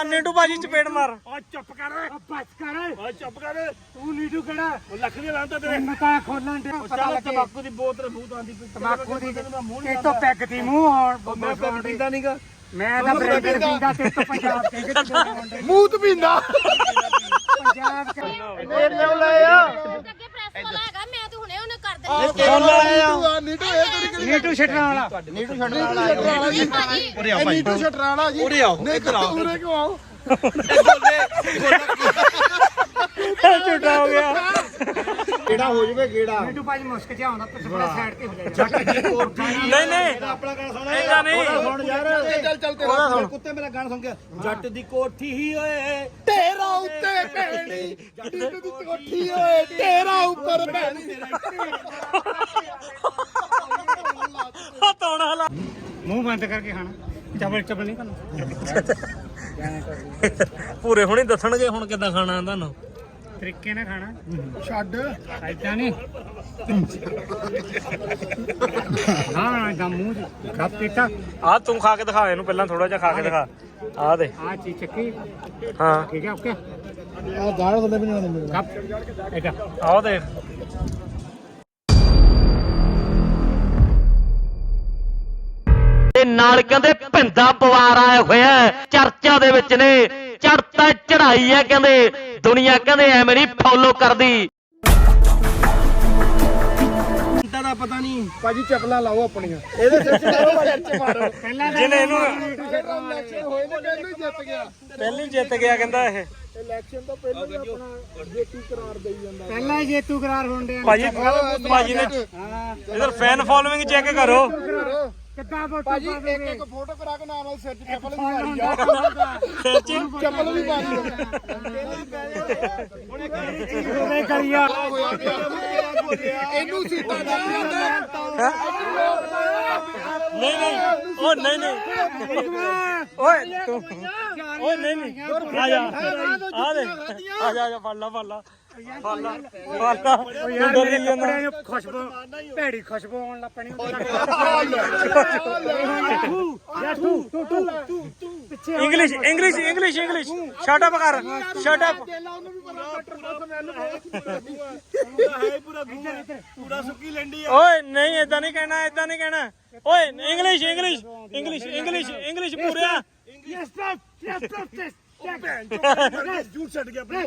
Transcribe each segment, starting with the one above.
ਮਾਰ ਨੀਟੂ ਬਾਜੀ ਚਪੇੜ ਮਾਰ। ਓ ਚੁੱਪ ਕਰ। ਬਸ ਕਰ। ਓ ਚੁੱਪ ਕਰ। ਤੂੰ ਨੀਟੂ ਕਿਹੜਾ? ਉਹ ਲੱਖ ਦੀ ਲਾਂਤਾ ਤੇਰੇ। ਮਤਾ ਖੋਲਣ ਦੇ ਪਤਾ ਲੱਗੇ। ਤਮਾਕੂ ਦੀ ਬੋਤਲ ਮੂੰਹ ਆਂਦੀ ਪਈ। ਤਮਾਕੂ ਦੀ ਮੈਂ ਇਹ ਤੋਂ ਪੈਗ ਦੀ ਮੂੰਹ ਆਉਣ ਮੈਂ ਪੈਗ ਪੀਂਦਾ ਨਹੀਂਗਾ ਮੈਂ ਤਾਂ ਬ੍ਰੈਂਡਰ ਪੀਂਦਾ ਤੇ ਤੋਂ ਪੰਜਾਬ ਦੇ ਮੂੰਹ ਤੇ ਪੀਂਦਾ। ਪੰਜਾਬ ਲਿਓ ਲੈ ਆ ਅੱਗੇ ਪ੍ਰੈਸ ਵਾਲਾ ਹੈਗਾ ਮੈਂ ਤੇ ਹੁਣੇ ਉਹਨੇ ਕਰ ਦੇਣੀ ਫੋਨ ਲੈ ਆ। ਨੀਟੂ ਇਹ ਤੇਰੀ ਨੀਟੂ ਛੱਡਣ ਵਾਲਾ। ਨੀਟੂ ਛੱਡਣ ਵਾਲਾ ਜੀ। ਭਾਜੀ। ਇਹ ਨੀਟੂ ਛੱਡਣ ਵਾਲਾ ਜੀ। ਉਰੇ ਆਓ ਇੱਧਰ ਆਓ। ਉਰੇ ਕਿਉਂ ਆਓ? ਝੂਟਾ ਹੋ ਗਿਆ। ਕਿਹੜਾ ਹੋ ਜਵੇ ਕਿਹੜਾ? ਨੀਟੂ ਭਾਜੀ ਮੁਸਕ ਜਿਹਾ ਆਉਂਦਾ ਪਿਛਲੇ ਸਾਈਡ ਤੇ ਹੋ ਜਾ ਨਹੀਂ ਨਹੀਂ। ਆਪਣਾ ਗਾਣਾ ਸੁਣ ਇਹਦਾ ਨਹੀਂ। ਸੁਣ ਯਾਰ। ਚੱਲ ਚੱਲ ਤੇਰਾ ਕੁੱਤੇ ਮੇਰਾ ਗਾਣਾ ਸੁਣ ਕੇ। ਜੱਟ ਦੀ ਕੋਠੀ ਹੀ ਓਏ। ਤੇਰਾ ਭੈਣੀ ਨੀਟੂ ਦੀ ਕੋਠੀ। ਓਏ ਤੇਰਾ ਉੱਪਰ ਭੈਣੀ ਉਹ ਤੋੜਾ ਲਾ ਮੂੰਹ ਬੰਦ ਕਰਕੇ ਖਾਣਾ। ਚਬਲ ਚਬਲ ਨਹੀਂ ਕਰਨਾ ਪੂਰੇ ਹੁਣੇ ਦੱਸਣਗੇ ਹੁਣ ਕਿੱਦਾਂ ਖਾਣਾ ਤੁਹਾਨੂੰ। ਤਰੀਕੇ ਨਾਲ ਖਾਣਾ। ਛੱਡ। ਐਦਾਂ ਨਹੀਂ। ਹਾਂ ਦਾ ਮੂੰਹ ਚ। ਖੱਪ ਪੀਤਾ ਆ ਤੂੰ ਖਾ ਕੇ ਦਿਖਾ ਇਹਨੂੰ ਪਹਿਲਾਂ ਥੋੜਾ ਜਿਹਾ ਖਾ ਕੇ ਦਿਖਾ। ਆ ਦੇ ਆ ਚੀ ਚੱਕੀ। ਹਾਂ। ਠੀਕ ਹੈ ਓਕੇ। ਆ ਦਾੜ ਥੱਲੇ ਵੀ ਨਹੀਂ ਆਉਂਦੇ। ਐਦਾਂ ਆਓ ਦੇਖ। ਨਾਲ ਕਹਿੰਦੇ ਭਿੰਦਾ ਪਵਾਰ ਆਇਆ ਹੋਇਆ ਹੈ। ਚਰਚਾ ਦੇ ਵਿੱਚ ਨੇ। ਚੜਤਾ ਚੜਾਈ ਹੈ ਕਹਿੰਦੇ। ਦੁਨੀਆ ਕਹਿੰਦੇ ਐਵੇਂ ਨਹੀਂ ਫੋਲੋ ਕਰਦੀ। ਇੰਦਾ ਦਾ ਪਤਾ ਨਹੀਂ। ਭਾਜੀ ਚੱਪਲਾਂ ਲਾਓ ਆਪਣੀਆਂ। ਇਹਦੇ ਸਿਰ 'ਚ ਮਾਰੋ ਸਿਰ 'ਚ ਮਾਰੋ। ਪਹਿਲਾਂ ਜਿਹਨੇ ਇਹਨੂੰ ਇਲੈਕਸ਼ਨ ਹੋਏ ਨੇ ਕਹਿੰਦੇ ਹੀ ਜਿੱਤ ਗਿਆ। ਪਹਿਲੀ ਜਿੱਤ ਗਿਆ ਕਹਿੰਦਾ ਇਹ। ਇਲੈਕਸ਼ਨ ਤੋਂ ਪਹਿਲਾਂ ਹੀ ਆਪਣਾ ਜੇਤੂ ਕਰਾਰ ਦੇਈ ਜਾਂਦਾ। ਪਹਿਲਾਂ ਹੀ ਜੇਤੂ ਕਰਾਰ ਹੁੰਦੇ ਭਾਜੀ ਭਾਜੀ ਨੇ ਇਧਰ ਫੈਨ ਫੋਲੋਇੰਗ ਚੈੱਕ ਕਰੋ। ਕਿੱਦਾਂ ਵੋਟਾਂ ਭਾਜੀ ਇੱਕ ਪਾਵੇਂਗੇ? ਇੱਕ ਫੋਟੋ ਕਰਾ ਕੇ ਨਾਲ ਨਾਲ ਸਿਰ 'ਚ ਚੱਪਲ ਵੀ ਮਾਰੀ 'ਚ ਚੱਪਲ ਵੀ ਮਾਰੀ ਉਹਨੇ ਕਰੀਆ ਇਹਨੂੰ ਸੀਟਾਂ ਦਾ ਨਹੀਂ ਨਹੀਂ ਉਹ ਨਹੀਂ ਨਹੀਂ। ਓਏ ਤੂੰ ਓਏ ਨਹੀਂ ਨਹੀਂ। ਆ ਜਾ। ਆ ਦੇ। ਆ ਜਾ ਆ ਜਾ ਫੜ ਲਾ ਫੜ ਲਾ। ਫੜ ਲਾ ਉਹ ਯਾਰ ਮੇਰੇ ਕੱਪੜਿਆਂ 'ਚ ਖੁਸ਼ਬੂ ਭੈੜੀ ਖੁਸ਼ਬੂ ਆਉਣ ਲੱਗ ਪੈਣੀ ਯਾ ਤੂੰ ਤੂੰ ਤੂੰ ਤੂੰ ਪਿੱਛੇ English English English English shut up ਕਰ ਸ਼ਟ ਅਪ ਪੂਰਾ ਸੁੱਕੀ ਲੰਡੀ ਆ ਓਏ ਨਹੀਂ ਇਦਾਂ ਨਹੀਂ ਕਹਿਣਾ ਇਦਾਂ ਨਹੀਂ ਕਹਿਣਾ ਓਏ English English English English English ਪੂਰਿਆ yes stop yes stop ਝੂਠ ਛੱਡ ਗਿਆ ਆਪਣੀ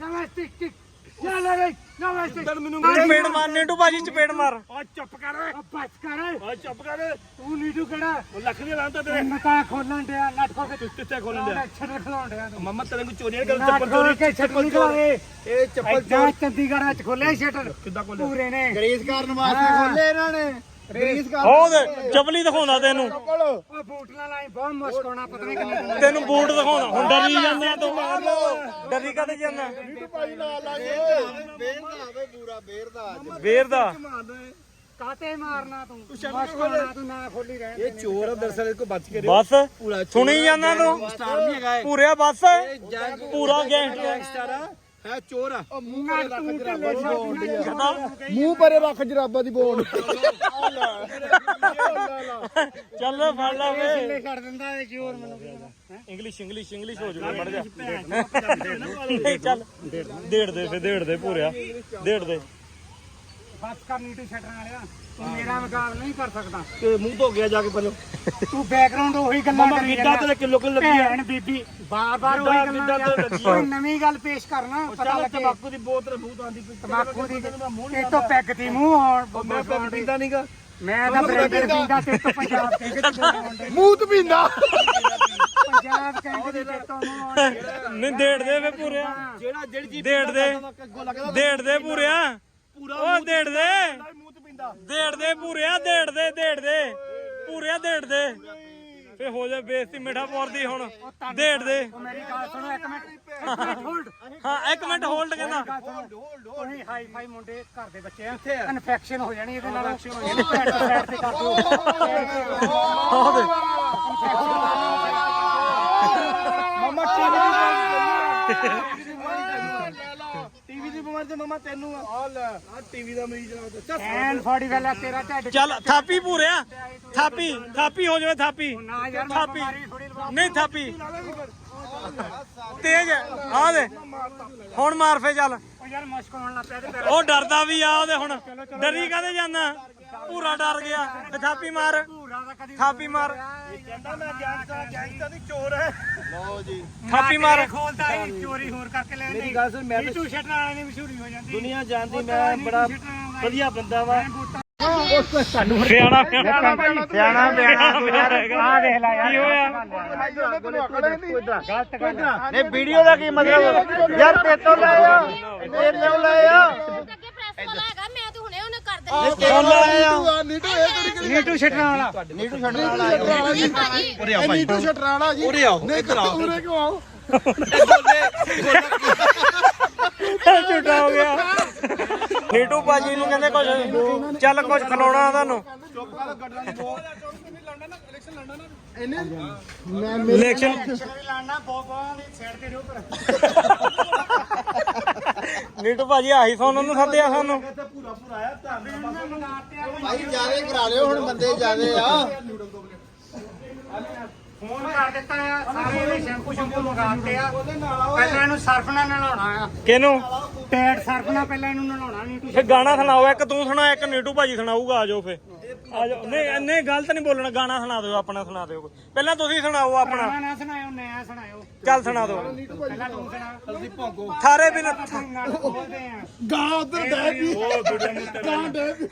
ਨਮਸਤੇ ਟਿਕ ਯਾ ਲੈ ਨਮਸਤੇ ਤਨ ਮੈਨੂੰ ਚਪੇੜ ਮਾਰ ਨੀਟੂ ਬਾਜੀ ਚਪੇੜ ਮਾਰ ਓ ਚੁੱਪ ਕਰ ਬਸ ਕਰ ਓ ਚੁੱਪ ਕਰ ਤੂੰ ਨੀਟੂ ਕਿਹੜਾ ਉਹ ਲੱਖ ਦੀ ਤੇਰੇ ਖੋਲਣ ਡਿਆ ਨੱਠ ਖੋ ਕੇ ਕਿੱਥੇ ਖੋਲਣ ਛੱਡ ਡਿਆ ਤੂੰ ਮਮਾ ਤੇਰੇ ਕੋ ਚੋਰੀਆਂ ਕਰ ਨੱਠ ਚੱਪਲ ਖੋਲ ਚੋਰੀ ਕੇ ਛੱਡ ਨਿਕਲਾਏ ਇਹ ਚੱਪਲ ਐਦਾਂ ਚੰਡੀਗੜ੍ਹ ਵਿੱਚ ਖੋਲਿਆ ਸ਼ਟਰ ਕਿੱਦਾਂ ਖੋਲਿਆ ਪੂਰੇ ਨੇ ਗਰੀਸ ਕਰਨ ਵਾਸਤੇ ਖੋਲੇ ਇਹਨਾਂ ਨੇ ਕਰਨ ਉਹ ਦੇ ਚਪਲੀ ਦਿਖਾਉਂਦਾ ਤੈਨੂੰ। ਉਹ ਬੂਟ ਨਾਲ ਲਾਈ ਬਹੁਤ ਮੁਸ਼ਕ ਹੋਣਾ ਪਤਾ ਨਹੀਂ ਕਿੰਨੇ ਦਿਨ ਤੈਨੂੰ ਬੂਟ ਦਿਖਾਉਂਦਾ। ਹੁਣ ਡਰੀ ਜਾਂਦਾ ਤੂੰ। ਮਾਰ ਲੋ ਡਰੀ ਕਦੇ ਜਾਂਦਾ ਭਾਈ ਨਾਲ ਲਾ ਕੇ ਬੇਰਦਾ ਆਵੇ ਪੂਰਾ ਬੇਰਦਾ ਵੇਰ ਦਾ ਕਾਤੇ ਮਾਰਨਾ ਤੂੰ ਮੁਸ਼ਕ ਹੋਣਾ ਤੂੰ ਨਾ ਖੋਲੀ ਰਹਿ ਇਹ ਚੋਰ ਆ ਦਰਸਲ ਇਹ ਕੋ ਬਚ ਕੇ ਬਸ। ਸੁਣੀ ਜਾਂਦਾ ਤੂੰ? ਪੂਰਿਆ ਬਸ। ਪੂਰਾ ਗੈਂਗਸਟਰ ਗੈਂਗਸਟਰ ਆ। ਹੈ ਚੋਰ। ਆ ਮੂੰਹ ਤੂੰ ਢੱਲੇ ਛੱਡ ਮੂੰਹ ਪਰੇ ਰੱਖ ਜਰਾਬਾਂ ਦੀ ਬੋਂਡ ਚੱਲ ਫੜ ਲਾ ਵੇ ਢਿੱਲੇ ਛੱਡ ਦਿੰਦਾ ਇਹ ਜ਼ੋਰ ਮੈਨੂੰ। ਇੰਗਲਿਸ਼ ਇੰਗਲਿਸ਼ ਇੰਗਲਿਸ਼ ਹੋ ਜਾਊਗਾ ਮੜ ਜਾ। ਨਹੀਂ ਚੱਲ। ਡੇਢ ਦੇ ਫੇ ਡੇਢ ਦੇ ਪੂਰਿਆ ਡੇਢ ਦੇ। ਬਸ ਕਰ ਨੀਟੂ ਛੱਡਣ ਵਾਲਿਆ। ਤੂੰ ਮੇਰਾ ਮੁਕਾਬਲਾ ਨਹੀਂ ਕਰ ਸਕਦਾ। ਤੇ ਮੂੰਹ ਧੋ ਗਿਆ ਜਾ ਕੇ ਪਹਿਲਾਂ ਤੂੰ ਬੈਕਗ੍ਰਾਉਂਡ ਉਹੀ ਗੱਲਾਂ ਮਮਾ ਕਰੀ ਗਿੱਡਾ ਤੇ ਕਿਲੋ ਕਿਲੋ ਲੱਗੀ ਆ। ਭੈਣ ਬੀਬੀ ਬਾਰ ਬਾਰ ਉਹੀ ਗਿੱਡਾ- ਗੱਲਾਂ ਗਿੱਡਾ ਤੇ ਯਾਰ। ਲੱਗੀ ਆ। ਕੋਈ ਨਵੀਂ ਗੱਲ ਪੇਸ਼ ਕਰਨਾ ਪਤਾ ਚੱਲ ਲੱਗੇ। ਤਮਾਕੂ ਦੀ ਬੋਤਲ ਮੂੰਹ ਆਂਦੀ ਪਈ। ਤਮਾਕੂ ਦੀ ਇਹ ਤੋਂ ਪੈਗ ਦੀ ਮੂੰਹ ਆਉਣ ਮੈਂ ਪੈਗ ਪੀਂਦਾ ਨਹੀਂਗਾ ਮੈਂ ਤਾਂ ਬ੍ਰੈਂਡਰ ਪੀਂਦਾ ਤੇ ਤੋਂ ਪੰਜਾਬ ਕਹਿੰਦੇ ਮੂੰਹ ਤੇ ਪੀਂਦਾ। ਪੰਜਾਬ ਕਹਿੰਦੇ ਤੇ ਤੋਂ ਮੂੰਹ ਆਉਣ ਨਹੀਂ ਡੇਢ ਦੇ ਫੇ ਪੂਰਿਆ ਜਿਹੜਾ ਜਿਹੜੀ ਚੀਜ਼ ਡੇਢ ਦੇ। ਅੱਗੋਂ ਲੱਗਦਾ ਡੇਢ ਦੇ ਪੂਰਿਆ ਪੂਰਾ ਉਹ ਡੇਢ ਦੇ। ਮੂੰਹ ਤੇ ਪੀਂਦਾ ਡੇਢ ਦੇ ਪੂਰਿਆ ਡੇਢ ਦੇ ਡੇਢ ਦੇ ਪੂਰਿਆ ਡੇਢ ਦੇ ਫੇ ਹੋ ਜਾ ਬੇਇੱਜ਼ਤੀ ਮਿੱਠਾ ਪੌਰ ਦੀ ਹੁਣ ਡੇਢ ਦੇ ਉਹ ਮੇਰੀ ਗੱਲ ਸੁਣੋ ਇੱਕ ਮਿੰਟ ਹੋਲਡ ਹਾਂ ਇੱਕ ਮਿੰਟ ਹੋਲਡ ਕਹਿੰਦਾ ਤੁਸੀਂ ਹਾਈ ਫਾਈ ਮੁੰਡੇ ਘਰ ਦੇ ਬੱਚੇ ਆ ਇਨਫੈਕਸ਼ਨ ਹੋ ਜਾਣੀ ਇਹਦੇ ਨਾਲ ਇਹਨੂੰ ਪੈਟ ਸਾਈਡ ਤੇ ਕਰ ਦਿਓ ਮਮਾ ਟੀਵੀ ਟੀਵੀ ਦੀ ਬਿਮਾਰੀ ਤੇ ਮਮਾ ਤੈਨੂੰ ਆ ਲੈ ਆ ਟੀਵੀ ਦਾ ਮਰੀਜ਼ ਆ ਚੱਲ ਐਨ 40 ਵਾਲਾ ਤੇਰਾ ਢੱਡ ਚੱਲ ਥਾਪੀ ਪੂਰਿਆ ਥਾਪੀ ਥਾਪੀ ਹੋ ਜਾਵੇ ਥਾਪੀ। ਨਾ ਯਾਰ ਮੈਂ ਥਾਪੀ। ਬਿਮਾਰੀ ਥੋੜੀ ਨਹੀਂ ਥਾਪੀ। ਤੇਜ ਆ ਦੇ। ਹੁਣ ਮਾਰ ਫੇ ਚੱਲ। ਉਹ ਯਾਰ ਮੁਸ਼ਕ ਹੋਣ ਲੱਗ ਪਿਆ ਤੇ ਫਿਰ ਉਹ ਡਰਦਾ ਵੀ ਆ ਉਹਦੇ ਹੁਣ। ਡਰੀ ਕਾਦੇ ਜਾਂਦਾ? ਪੂਰਾ ਡਰ ਗਿਆ। ਥਾਪੀ ਮਾਰ। ਦਾ ਥਾਪੀ ਮਾਰ। ਕਹਿੰਦਾ ਮੈਂ ਗੈਂਗਸਟਰ ਗੈਂਗਸਟਰ ਦੀ ਚੋਰ ਹੈ ਥਾਪੀ ਮਾਰ। ਖੋਲਦਾ ਹੀ ਚੋਰੀ ਹੋਰ ਕਰਕੇ ਲੈ ਮੇਰੀ ਗੱਲ ਸੁਣ, ਮੈਂ ਤਾਂ- ਟੂ ਸ਼ਟਰ ਵਾਲੇ ਦੀ ਮਸ਼ਹੂਰੀ ਹੋ ਜਾਂਦੀ ਦੁਨੀਆ ਜਾਣਦੀ ਮੈਂ ਬੜਾ ਵਧੀਆ ਬੰਦਾ ਵਾ। ਸਿਆਣਾ ਸਿਆਣਾ। ਸਿਆਣਾ ਬਿਆਣਾ ਆ ਦੇਖ ਲੈ ਯਾਰ। ਕੀ ਹੋਇਆ। ਨਹੀਂ। ਵੀਡੀਓ ਦਾ ਕੀ ਮਤਲਬ? ਯਾਰ ਤੇ ਤੋਂ ਲੈ ਆ। ਤੇਰੇ ਤੋਂ ਲੈ ਆ ਆ ਨੀਟੂ ਇਹ ਤੇਰੀ ਕਿਹੜੀ ਨੀਟੂ ਸ਼ਟਰ ਵਾਲਾ। ਨੀਟੂ ਛੱਡਣ ਵਾਲਾ ਸ਼ਟਰ ਵਾਲਾ ਜੀ। ਭਾਜੀ ਇਹ ਨੀਟੂ ਵਾਲਾ ਜੀ। ਉਰੇ ਆਓ, ਨਹੀਂ ਇੱਧਰ ਆਓ। ਉਰੇ ਕਿਉਂ ਆਓ? ਝੂਠਾ ਹੋ ਗਿਆ। ਨੀਟੂ ਬਾਜੀ ਨੂੰ ਕਹਿੰਦੇ ਕੁਝ ਚੱਲ ਕੁਝ ਖਿਲਾਉਣਾ ਤੁਹਾਨੂੰ। ਇਹਨੇ ਮੈਂ ਮੇਰੇ ਇਲੈਕਸ਼ਨ ਲੜਨਾ ਬੋਬਾਂ ਦੀ ਸਾਈਡ ਤੇ ਰਹੋ ਪਰ ਨੀਟੂ ਬਾਜੀ ਆਹੀ ਫੋਨ ਉਹਨੂੰ ਸੱਦਿਆ ਸਾਨੂੰ। ਭਾਈ ਜਿਆਦੇ ਕਰਾ ਲਿਓ ਹੁਣ ਬੰਦੇ ਜਿਆਦੇ ਆ। ਫੋਨ ਕਰ ਦਿੱਤਾ ਆ ਸਾਰੇ ਇਹਦੇ ਸ਼ੈਂਪੂ ਸ਼ੈਂਪੂ ਮੰਗਾਤੇ ਆ। ਪਹਿਲਾਂ ਇਹਨੂੰ ਸਰਫ ਨਾਲ ਨਲਾਉਣਾ ਆ। ਕਿਹਨੂੰ? ਟੈਟ ਸਰਫ ਨਾਲ ਪਹਿਲਾਂ ਇਹਨੂੰ ਨਲਾਉਣਾ ਨੀਟੂ ਫੇ ਗਾਣਾ ਸੁਣਾਓ ਇੱਕ ਤੂੰ ਸੁਣਾ ਇੱਕ ਨੀਟੂ ਭਾਜੀ ਸੁਣਾਊਗਾ ਆਜੋ ਫੇ ਨਹੀਂ ਨਹੀਂ ਗਲਤ ਨਹੀਂ ਬੋਲਣਾ। ਗਾਣਾ ਸੁਣਾ ਦਿਓ ਆਪਣਾ ਸੁਣਾ ਦਿਓ ਕੋਈ। ਪਹਿਲਾਂ ਤੁਸੀਂ ਸੁਣਾਓ ਆਪਣਾ। ਨਾ ਨਾ ਸੁਣਾਇਓ ਨया ਸੁਣਾਇਓ। ਚੱਲ ਸੁਣਾ ਦਿਓ। ਪਹਿਲਾਂ ਤੂੰ ਸੁਣਾ। ਥਾਰੇ ਬਿਨ ਨਾਲ ਖੋਲਦੇ ਆ। ਗਾਂ ਉਧਰ ਡੈ ਵੀ ਗਾਂ ਡੈ ਵੀ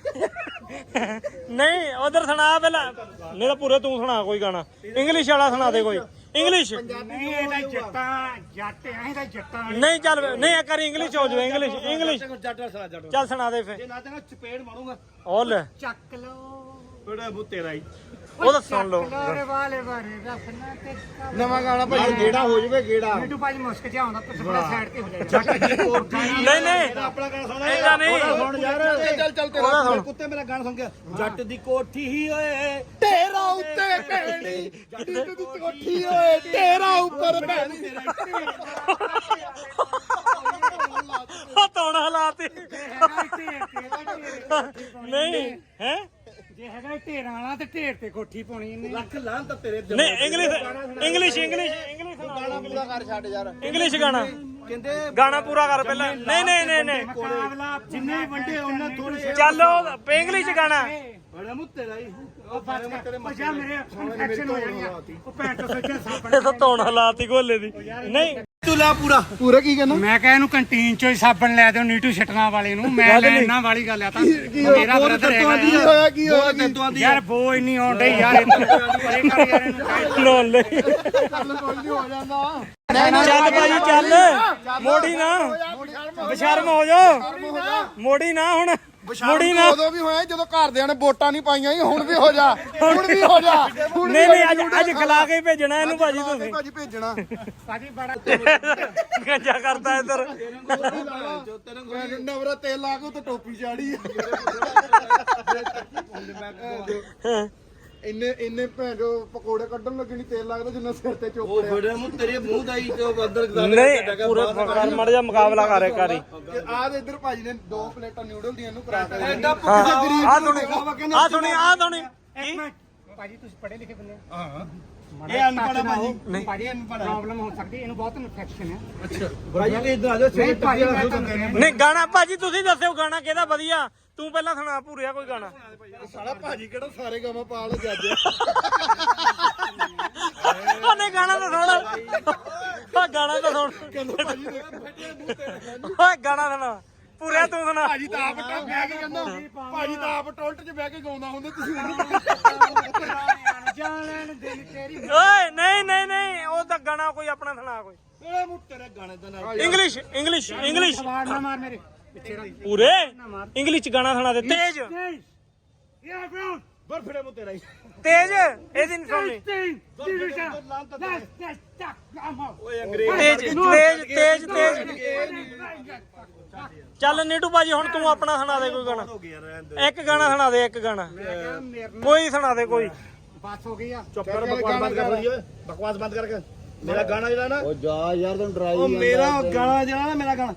ਨਹੀਂ ਉਧਰ ਸੁਣਾ ਪਹਿਲਾਂ। ਨਹੀਂ ਤਾਂ ਪੂਰੇ ਤੂੰ ਸੁਣਾ ਕੋਈ ਗਾਣਾ। ਇੰਗਲਿਸ਼ ਵਾਲਾ ਸੁਣਾ ਦੇ ਕੋਈ। ਇੰਗਲਿਸ਼ ਨਹੀਂ ਇਹਦਾ ਜੱਟਾਂ ਜੱਟ ਆ ਇਹਦਾ ਜੱਟਾਂ ਵਾਲੀ। ਨਹੀਂ ਚੱਲ ਨਹੀਂ ਇੱਕ ਵਾਰੀ ਇੰਗਲਿਸ਼ ਹੋ ਜਾਵੇ ਇੰਗਲਿਸ਼ ਇੰਗਲਿਸ਼ ਜੱਟ ਸਲਾ ਜੱਟ ਚੱਲ ਸੁਣਾ ਦੇ ਫੇ ਨਾ ਤੇ ਚਪੇੜ ਮਾਰੂੰਗਾ ਲੈ। ਚੱਕ ਲੋ ਬੜਾ ਬੂ ਤੇਰਾ ਹੀ। ਉਹ ਤਾਂ ਸੁਣ ਲਓ। ਲੋਰੇ ਵਾਲੇ ਬਾਰੇ ਰਫਨਾ ਤੇ ਨਵਾਂ ਗਾਣਾ ਭਾਈ ਗੇੜਾ ਹੋ ਜਵੇ ਗੇੜਾ। ਨੀਟੂ ਭਾਜੀ ਮੁਸਕ ਜਿਹਾ ਆਉਂਦਾ ਤੁਸੀਂ ਥੋੜਾ ਸਾਈਡ ਤੇ ਹੋ ਜਾਓ ਨਹੀਂ ਨਹੀਂ। ਆਪਣਾ ਗਾਣਾ ਸੁਣ ਏਦਾਂ ਨਹੀਂ। ਸੁਣ ਯਾਰ। ਚੱਲ ਚੱਲ ਉਹਦਾ ਤੇਰਾ ਸੁਣ। ਕੁੱਤੇ ਮੇਰਾ ਗਾਣਾ ਸੁਣ ਕੇ। ਜੱਟ ਦੀ ਕੋਠੀ ਹੀ ਓਏ। ਤੇਰਾ ਉੱਤੇ ਭੈਣੀ ਨੀਟੂ ਦੀ ਕੋਠੀ ਓਏ। ਤੇਰਾ ਉੱਪਰ ਭੈਣੀ ਉਹ ਤੋੜਾ ਹਲਾਤੀ। ਨਹੀਂ ਹੈ? ਜੇ ਹੈਗਾ ਢੇਰਾਂ ਵਾਲਾ ਤੇ ਢੇਰ ਤੇ ਕੋਠੀ ਪਾਉਣੀ ਇਹਨੇ। ਲੱਖ ਲਾਂ ਤਾਂ ਤੇਰੇ ਦਿਲ ਨਹੀਂ ਇੰਗਲਿਸ਼ ਇੰਗਲਿਸ਼ ਇੰਗਲਿਸ਼ ਇੰਗਲਿਸ਼ ਗਾਣਾ ਪੂਰਾ ਕਰ ਛੱਡ ਯਾਰ। ਇੰਗਲਿਸ਼ ਗਾਣਾ। ਕਹਿੰਦੇ ਗਾਣਾ ਪੂਰਾ ਕਰ ਪਹਿਲਾਂ। ਨਹੀਂ ਨਹੀਂ ਨਹੀਂ ਨਹੀਂ। ਮੁਕਾਬਲਾ ਜਿੰਨੇ ਵੰਡੇ ਉਹਨਾਂ ਥੋੜੀ ਚੱਲੋ ਇੰਗਲਿਸ਼ ਗਾਣਾ। ਬੜਾ ਮੁੱਤ ਤੇਰਾ ਹੀ। ਉਹ ਬਸ ਕਰ। ਉਹ ਜਾ ਮੇਰੇ ਇਨਫੈਕਸ਼ਨ ਹੋ ਜਾਣੀ ਆ ਉਹ ਭੈਣ ਤੋਂ ਸੱਚਾ ਸਾਬਣ ਇਹ ਤਾਂ ਤੋੜ ਹਲਾਤੀ ਗੋਲੇ ਦੀ। ਨਹੀਂ ਤੂੰ ਲਾ ਪੂਰਾ। ਪੂਰਾ ਕੀ ਕਹਿੰਦਾ ਮੈਂ ਕਹਾਂ ਇਹਨੂੰ ਕੰਟੀਨ ਚੋਂ ਹੀ ਸਾਬਣ ਲੈ ਦਿਓ ਨੀਟੂ ਛਟਣਾ ਵਾਲੇ ਨੂੰ। ਮੈਂ ਲੈਣਾ ਵਾਲੀ ਗੱਲ ਆ ਤਾਂ। ਮੇਰਾ ਬ੍ਰਦਰ ਕੀ ਹੈਗਾ ਹੋਇਆ ਕੀ ਹੋਇਆ ਕੀ? ਤੈਨੂੰ ਦੀ ਯਾਰ ਬੋ ਇੰਨੀ ਆਉਣ ਡਈ ਯਾਰ। ਇਹ ਪਰੇ ਕਰ ਯਾਰ ਇਹਨੂੰ ਨੋ ਲੈ ਗੱਲ ਕੋਈ ਨਹੀਂ ਹੋ ਜਾਂਦਾ ਚੱਲ ਭਾਜੀ ਚੱਲ। ਮੋੜੀ ਨਾ। ਬਸ਼ਰਮ ਹੋ ਜਾ। ਮੋੜੀ ਨਾ ਹੁਣ। ਮੋੜੀ ਨਾ ਉਦੋਂ ਵੀ ਹੋਇਆ ਜਦੋਂ ਘਰਦਿਆਂ ਨੇ ਵੋਟਾਂ ਨਹੀਂ ਪਾਈਆਂ ਸੀ ਹੁਣ ਵੀ ਹੋ ਜਾ ਹੁਣ ਵੀ ਹੋ ਜਾ ਹੁਣ ਨਹੀਂ ਨਹੀਂ ਅੱਜ ਅੱਜ ਖਿਲਾ ਕੇ ਭੇਜਣਾ ਇਹਨੂੰ ਭਾਜੀ ਤੁਸੀਂ। ਭਾਜੀ ਭੇਜਣਾ। ਭਾਜੀ ਬੜਾ ਗੰਜਾ ਕਰਦਾ ਇੱਧਰ। ਨਵਰਾ ਤੇਲ ਲਾ ਕੇ ਉੱਤੇ ਟੋਪੀ ਚਾੜੀ ਇੰਨੇ ਇੰਨੇ ਭੈਣੋ ਪਕੌੜੇ ਕੱਢਣ ਲੱਗੇ ਨਹੀਂ ਤੇਲ ਲੱਗਦਾ ਜਿੰਨਾ ਸਿਰ ਤੇ ਉਹ ਚੋਪੜਿਆ ਬੜਾ ਮੁੱਤ ਤੇਰੇ ਮੂੰਹ ਦਾ ਹੀ ਤੇ ਬੰਦਰ ਨਹੀਂ ਪੂਰੇ ਕਰ ਮੜ ਜਾ ਮੁਕਾਬਲਾ ਕਰ ਇੱਕ ਵਾਰੀ। ਆ ਦੇ ਇੱਧਰ ਭਾਜੀ ਨੇ ਦੋ ਪਲੇਟਾਂ ਨਿਊਡਲ ਦੀਆਂ ਨੂੰ ਕਰਾ ਕੇ ਐਡਾ ਆ ਸੁਣੀ ਆ ਸੁਣੀ ਆ ਸੁਣੀ ਇੱਕ ਮਿੰਟ। ਭਾਜੀ ਤੁਸੀਂ ਪੜ੍ਹੇ ਲਿਖੇ ਬੰਦੇ ਹਾਂ। ਇਹ ਅਨਪੜ੍ਹ ਆ ਭਾਜੀ। ਨਹੀਂ। ਭਾਜੀ ਪ੍ਰੋਬਲਮ ਹੋ ਸਕਦੀ ਇਹਨੂੰ ਬਹੁਤ ਇਨਫੈਕਸ਼ਨ ਹੈ। ਭਾਜੀ ਇਹ ਇਧਰ ਆ ਜਾ ਨਹੀਂ ਭਾਜੀ ਮੈਂ ਤਾਂ ਨਹੀਂ ਗਾਣਾ ਭਾਜੀ ਤੁਸੀਂ ਦੱਸਿਓ ਗਾਣਾ ਕਿਹਦਾ ਵਧੀਆ? ਤੂੰ ਪਹਿਲਾਂ ਸੁਣਾ ਪੂਰਿਆ ਕੋਈ ਗਾਣਾ। ਸਾਲਾ ਭਾਜੀ ਕਿਹੜਾ ਸਾਰੇ ਗਾਵਾਂ ਪਾ ਲ ਜੱਜ ਉਹਨੇ ਗਾਣਾ ਤਾਂ ਸੁਣ। ਉਹ ਗਾਣਾ ਤਾਂ ਸੁਣ। ਭਾਜੀ ਓਏ ਗਾਣਾ ਸੁਣਾ। ਪੂਰਿਆ ਤੂੰ ਸੁਣਾ। ਭਾਜੀ ਤਾਂ ਆਪ ਟੱਪ ਬਹਿ ਕੇ ਕਹਿੰਦਾ ਭਾਜੀ ਤਾਂ ਆਪ ਟੋਲਟ 'ਚ ਬਹਿ ਕੇ ਗਾਉਂਦਾ ਹੁੰਦਾ ਤੁਸੀਂ ਜਾਣਨ ਦਿਲ ਤੇਰੀ ਓਏ ਨਹੀਂ ਨਹੀਂ ਨਹੀਂ ਉਹ ਤਾਂ ਗਾਣਾ ਕੋਈ ਆਪਣਾ ਸੁਣਾ ਕੋਈ। ਇਹ ਮੁੱਤ ਤੇਰੇ ਗਾਣੇ ਦਾ ਨਾ ਇੰਗਲਿਸ਼ ਇੰਗਲਿਸ਼ ਇੰਗਲਿਸ਼ ਸਵਾਰ ਨਾ ਮਾਰ ਮੇਰੇ ਪਿੱਛੇ ਪੂਰੇ? ਇੰਗਲਿਸ਼ ਚ ਗਾਣਾ ਸੁਣਾ ਦੇ ਤੇਜ। ਯਾ ਬ్రో ਬਰ ਫਿਰੇ ਮੁੱਤ ਤੇਰਾ ਹੀ ਤੇਜ ਇਹਦੀ ਨਹੀਂ ਸੁਣਨੀ। ਤੇਜ। ਤੇਜ ਤੇਜ ਤੇਜ ਚੱਲ ਨੀਟੂ ਭਾਜੀ ਹੁਣ ਤੂੰ ਆਪਣਾ ਸੁਣਾ ਦੇ ਕੋਈ ਗਾਣਾ। ਦੇ ਇੱਕ ਗਾਣਾ ਸੁਣਾ ਦੇ ਇੱਕ ਗਾਣਾ। ਕੋਈ ਸੁਣਾ ਦੇ ਕੋਈ। ਬਸ ਹੋ ਗਈ ਆ। ਚੁੱਪ ਕਰ ਬਕਵਾਸ ਬੰਦ ਕਰ ਰਹੀ ਓਏ। ਬਕਵਾਸ ਬੰਦ ਕਰਕੇ। ਮੇਰਾ ਗਾਣਾ ਜਿਹੜਾ ਨਾ ਉਹ ਜਾ ਯਾਰ ਤੈਨੂੰ ਡਰਾਈ ਉਹ ਮੇਰਾ ਗਾਣਾ ਜਿਹੜਾ ਨਾ ਮੇਰਾ ਗਾਣਾ।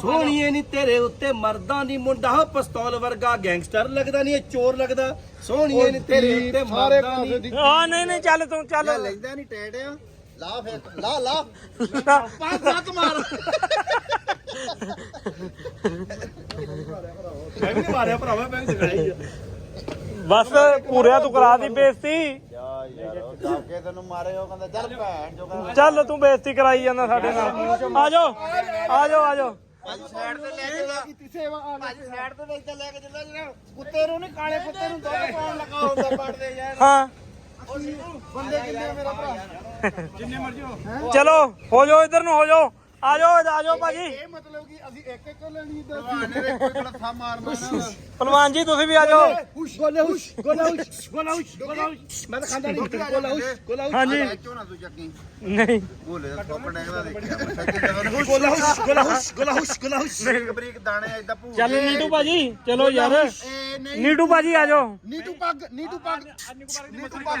ਸੋਹਣੀਏ ਨਹੀਂ ਤੇਰੇ ਉੱਤੇ ਮਰਦਾ ਨਹੀਂ ਮੁੰਡਾ ਪਿਸਤੌਲ ਵਰਗਾ ਗੈਂਗਸਟਰ ਲੱਗਦਾ ਨਹੀਂ ਇਹ ਚੋਰ ਲੱਗਦਾ। ਸੋਹਣੀਏ ਨਹੀਂ ਤੇਰੇ ਉੱਤੇ ਮਰਦਾ ਦੀ ਆ ਨਹੀਂ ਨਹੀਂ ਚੱਲ ਤੂੰ ਚੱਲ। ਲੈਂਦਾ ਨਹੀਂ ਟੈਟ। ਆ ਲਾ ਫੇਰ ਲਾ ਲਾ। ਲਾ। ਪੰਜ ਸੱਤ ਮਾਰ। ਮੈਂ ਵੀ ਨਹੀਂ ਮਾਰਿਆ ਭਰਾਵਾ ਮੈਂ ਵੀ ਦਿਖਾਈ ਆ। ਬਸ ਪੂਰਿਆ ਤੂੰ ਕਰਾ ਦੀ ਬੇਇੱਜ਼ਤੀ। ਜਾ ਯਾਰ ਉਹ ਦੱਬ ਕੇ ਤੈਨੂੰ ਮਾਰੇ ਉਹ ਕਹਿੰਦਾ ਚੱਲ ਭੈਣ ਜੋ ਕਹਿੰਦਾ ਚੱਲ ਤੂੰ ਬੇਇੱਜ਼ਤੀ ਕਰਾਈ ਜਾਂਦਾ ਸਾਡੇ ਨਾਲ। ਆ ਜਾਓ। ਆ ਜਾਓ ਆ ਜਾਓ ਭਾਜੀ ਸਾਈਡ ਤੇ ਲੈ ਕੇ ਜਾ। ਕੀਤੀ ਸੇਵਾ ਆ ਭਾਜੀ ਸਾਈਡ ਤੇ ਲੈ ਕੇ ਲੈ ਕੇ ਚੱਲਾ ਜਿਹੜਾ ਕੁੱਤੇ ਨੂੰ ਨਹੀਂ ਕਾਲੇ ਕੁੱਤੇ ਨੂੰ ਦੁੱਧ ਪਾਉਣ ਲੱਗਾ ਹੁੰਦਾ ਪੜਦੇ ਯਾਰ। ਹਾਂ। ਬੰਦੇ ਕਿੰਨੇ ਮੇਰਾ ਭਰਾ? ਚਲੋ ਹੋ ਜਾਓ ਇੱਧਰ ਨੂੰ ਹੋ ਜਾਓ। ਆ ਜਾਓ ਆ ਜਾਓ ਭਾਜੀ। ਇਹ ਮਤਲਬ ਕਿ ਅਸੀਂ ਇੱਕ ਇੱਕ ਲੈਣੀ ਇਧਰ ਭਗਵਾਨ ਨੇ ਕੋਈ ਗਲੱਥਾ ਮਾਰ ਮਾਰਨਾ ਪਹਿਲਵਾਨ ਜੀ ਤੁਸੀਂ ਵੀ ਆ ਜਾਓ। ਹੁਸ਼ ਗੋਲਾ ਹੁਸ਼ ਗੋਲਾ ਹੁਸ਼ ਗੋਲਾ ਹੁਸ਼ ਗੋਲਾ ਹੁਸ਼। ਮੈਂ ਤਾਂ ਖਾਂਦਾ ਨਹੀਂ। ਗੋਲਾ ਹੁਸ਼ ਗੋਲਾ ਹੁਸ਼। ਹਾਂਜੀ। ਝੋਨਾ ਤੂੰ ਚੱਕੀ। ਨਹੀਂ। ਗੋਲੇ ਦਾ ਥੋਪ ਡੈਗਦਾ ਦੇਖਿਆ। ਗੋਲਾ ਹੁਸ਼ ਗੋਲਾ ਹੁਸ਼ ਗੋਲਾ ਹੁਸ਼ ਗੋਲਾ ਹੁਸ਼ ਬਰੀਕ ਬਰੀਕ ਦਾਣੇ ਐਦਾਂ ਭੂ ਚੱਲ ਨੀਟੂ ਭਾਜੀ ਚਲੋ ਯਾਰ। ਨੀਟੂ ਭਾਜੀ ਆ ਜਾਓ। ਨੀਟੂ ਪੱਗ ਨੀਟੂ ਪੱਗ। ਨੀਟੂ ਪੱਗ।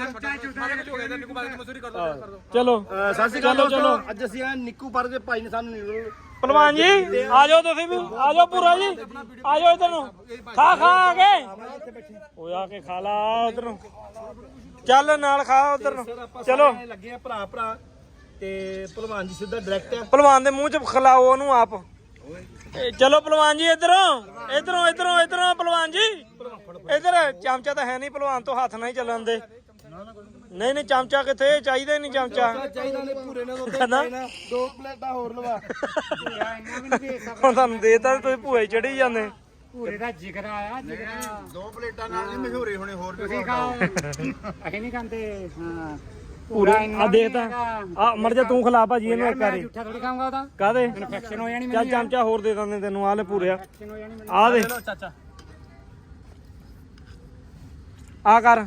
ਚਲੋ। ਸਤਿ ਸ਼੍ਰੀ ਅਕਾਲ ਚਲੋ, ਅੱਜ ਅਸੀਂ ਆ ਨਿੱਕੂ ਪਰ ਦੇ ਭਾਈ ਸਾਨੂੰ ਪਹਿਲਵਾਨ ਜੀ ਆ ਜਾਓ ਤੁਸੀਂ ਵੀ ਆ ਜਾਓ ਪੂਰਾ ਜੀ ਆ ਜਾਓ ਇੱਧਰ ਨੂੰ। ਖਾ ਖਾ ਆ ਕੇ। ਓਏ ਆ ਕੇ ਖਾ ਲਾ ਉਧਰ ਨੂੰ। ਚੱਲ ਨਾਲ ਖਾ ਉਧਰ ਨੂੰ। ਚਲੋ। ਲੱਗੇ ਆ ਭਰਾ ਭਰਾ ਤੇ ਭਲਵਾਨ ਜੀ ਸਿੱਧਾ ਡਾਇਰੈਕਟ ਆ। ਪਹਿਲਵਾਨ ਦੇ ਮੂੰਹ 'ਚ ਖਿਲਾਓ ਉਹਨੂੰ ਆਪ। ਇਹ ਚਲੋ ਪਹਿਲਵਾਨ ਜੀ ਇਧਰੋਂ ਇਧਰੋਂ ਇਧਰੋਂ ਇਧਰੋਂ ਪਹਿਲਵਾਨ ਜੀ। ਇਧਰ ਚਮਚਾ ਤਾਂ ਹੈ ਨਹੀਂ ਪਹਿਲਵਾਨ ਤੋਂ ਹੱਥ ਨਾਲ ਹੀ ਚੱਲਣ ਦੇ। ਨਹੀਂ ਨਹੀਂ ਚਮਚਾ ਕਿੱਥੇ? ਚਾਹੀਦਾ ਹੀ ਨਹੀਂ ਚਮਚਾ। ਚਾਹੀਦਾ ਨੇ ਪੂਰੇ ਨਾਲ ਉੱਤੇ ਕਹਿੰਦਾ ਦੋ ਪਲੇਟਾਂ ਹੋਰ ਲਵਾ। ਹੁਣ ਤੁਹਾਨੂੰ ਦੇਤਾ ਤੇ ਤੁਸੀਂ ਭੂਏ ਚੜੀ ਜਾਂਦੇ। ਪੂਰੇ ਦਾ ਜਿਗਰ ਆਇਆ ਜਿਗਰ ਦੋ ਪਲੇਟਾਂ ਨਾਲ ਨਹੀਂ ਮਸ਼ਹੂਰੇ ਹੋਣੇ ਹੋਰ ਵੀ ਤੁਸੀਂ ਬਹੁਤ ਖਾਓ। ਆ। ਅਸੀਂ ਨਹੀਂ ਖਾਂਦੇ। ਹਾਂ। ਪੂਰੇ ਇੰਨਾ ਆ ਵੀ ਦੇਖਦਾ ਹੈਗਾ। ਆ ਮਰ ਜਾ ਤੂੰ ਖਿਲਾ ਭਾਜੀ ਇਹਨੂੰ ਯਾਰ ਇੱਕ ਮੈਂ ਵਾਰੀ। ਝੂਠਾ ਥੋੜੀ ਖਾਊਂਗਾ ਉਹਦਾ ਕਾਦੇ ਇਨਫੈਕਸ਼ਨ ਹੋ ਜਾਣੀ ਚੱਲ ਮੈਨੂੰ ਚਮਚਾ ਹੋਰ ਦੇ ਦਿੰਦੇ ਤੈਨੂੰ ਆ ਲੈ ਪੂਰਿਆ ਇਨਫੈਕਸ਼ਨ ਹੋ ਜਾਣੀ ਮੈਨੂੰ। ਆ ਦੇ। ਚਾਚਾ। ਆ ਕਰ।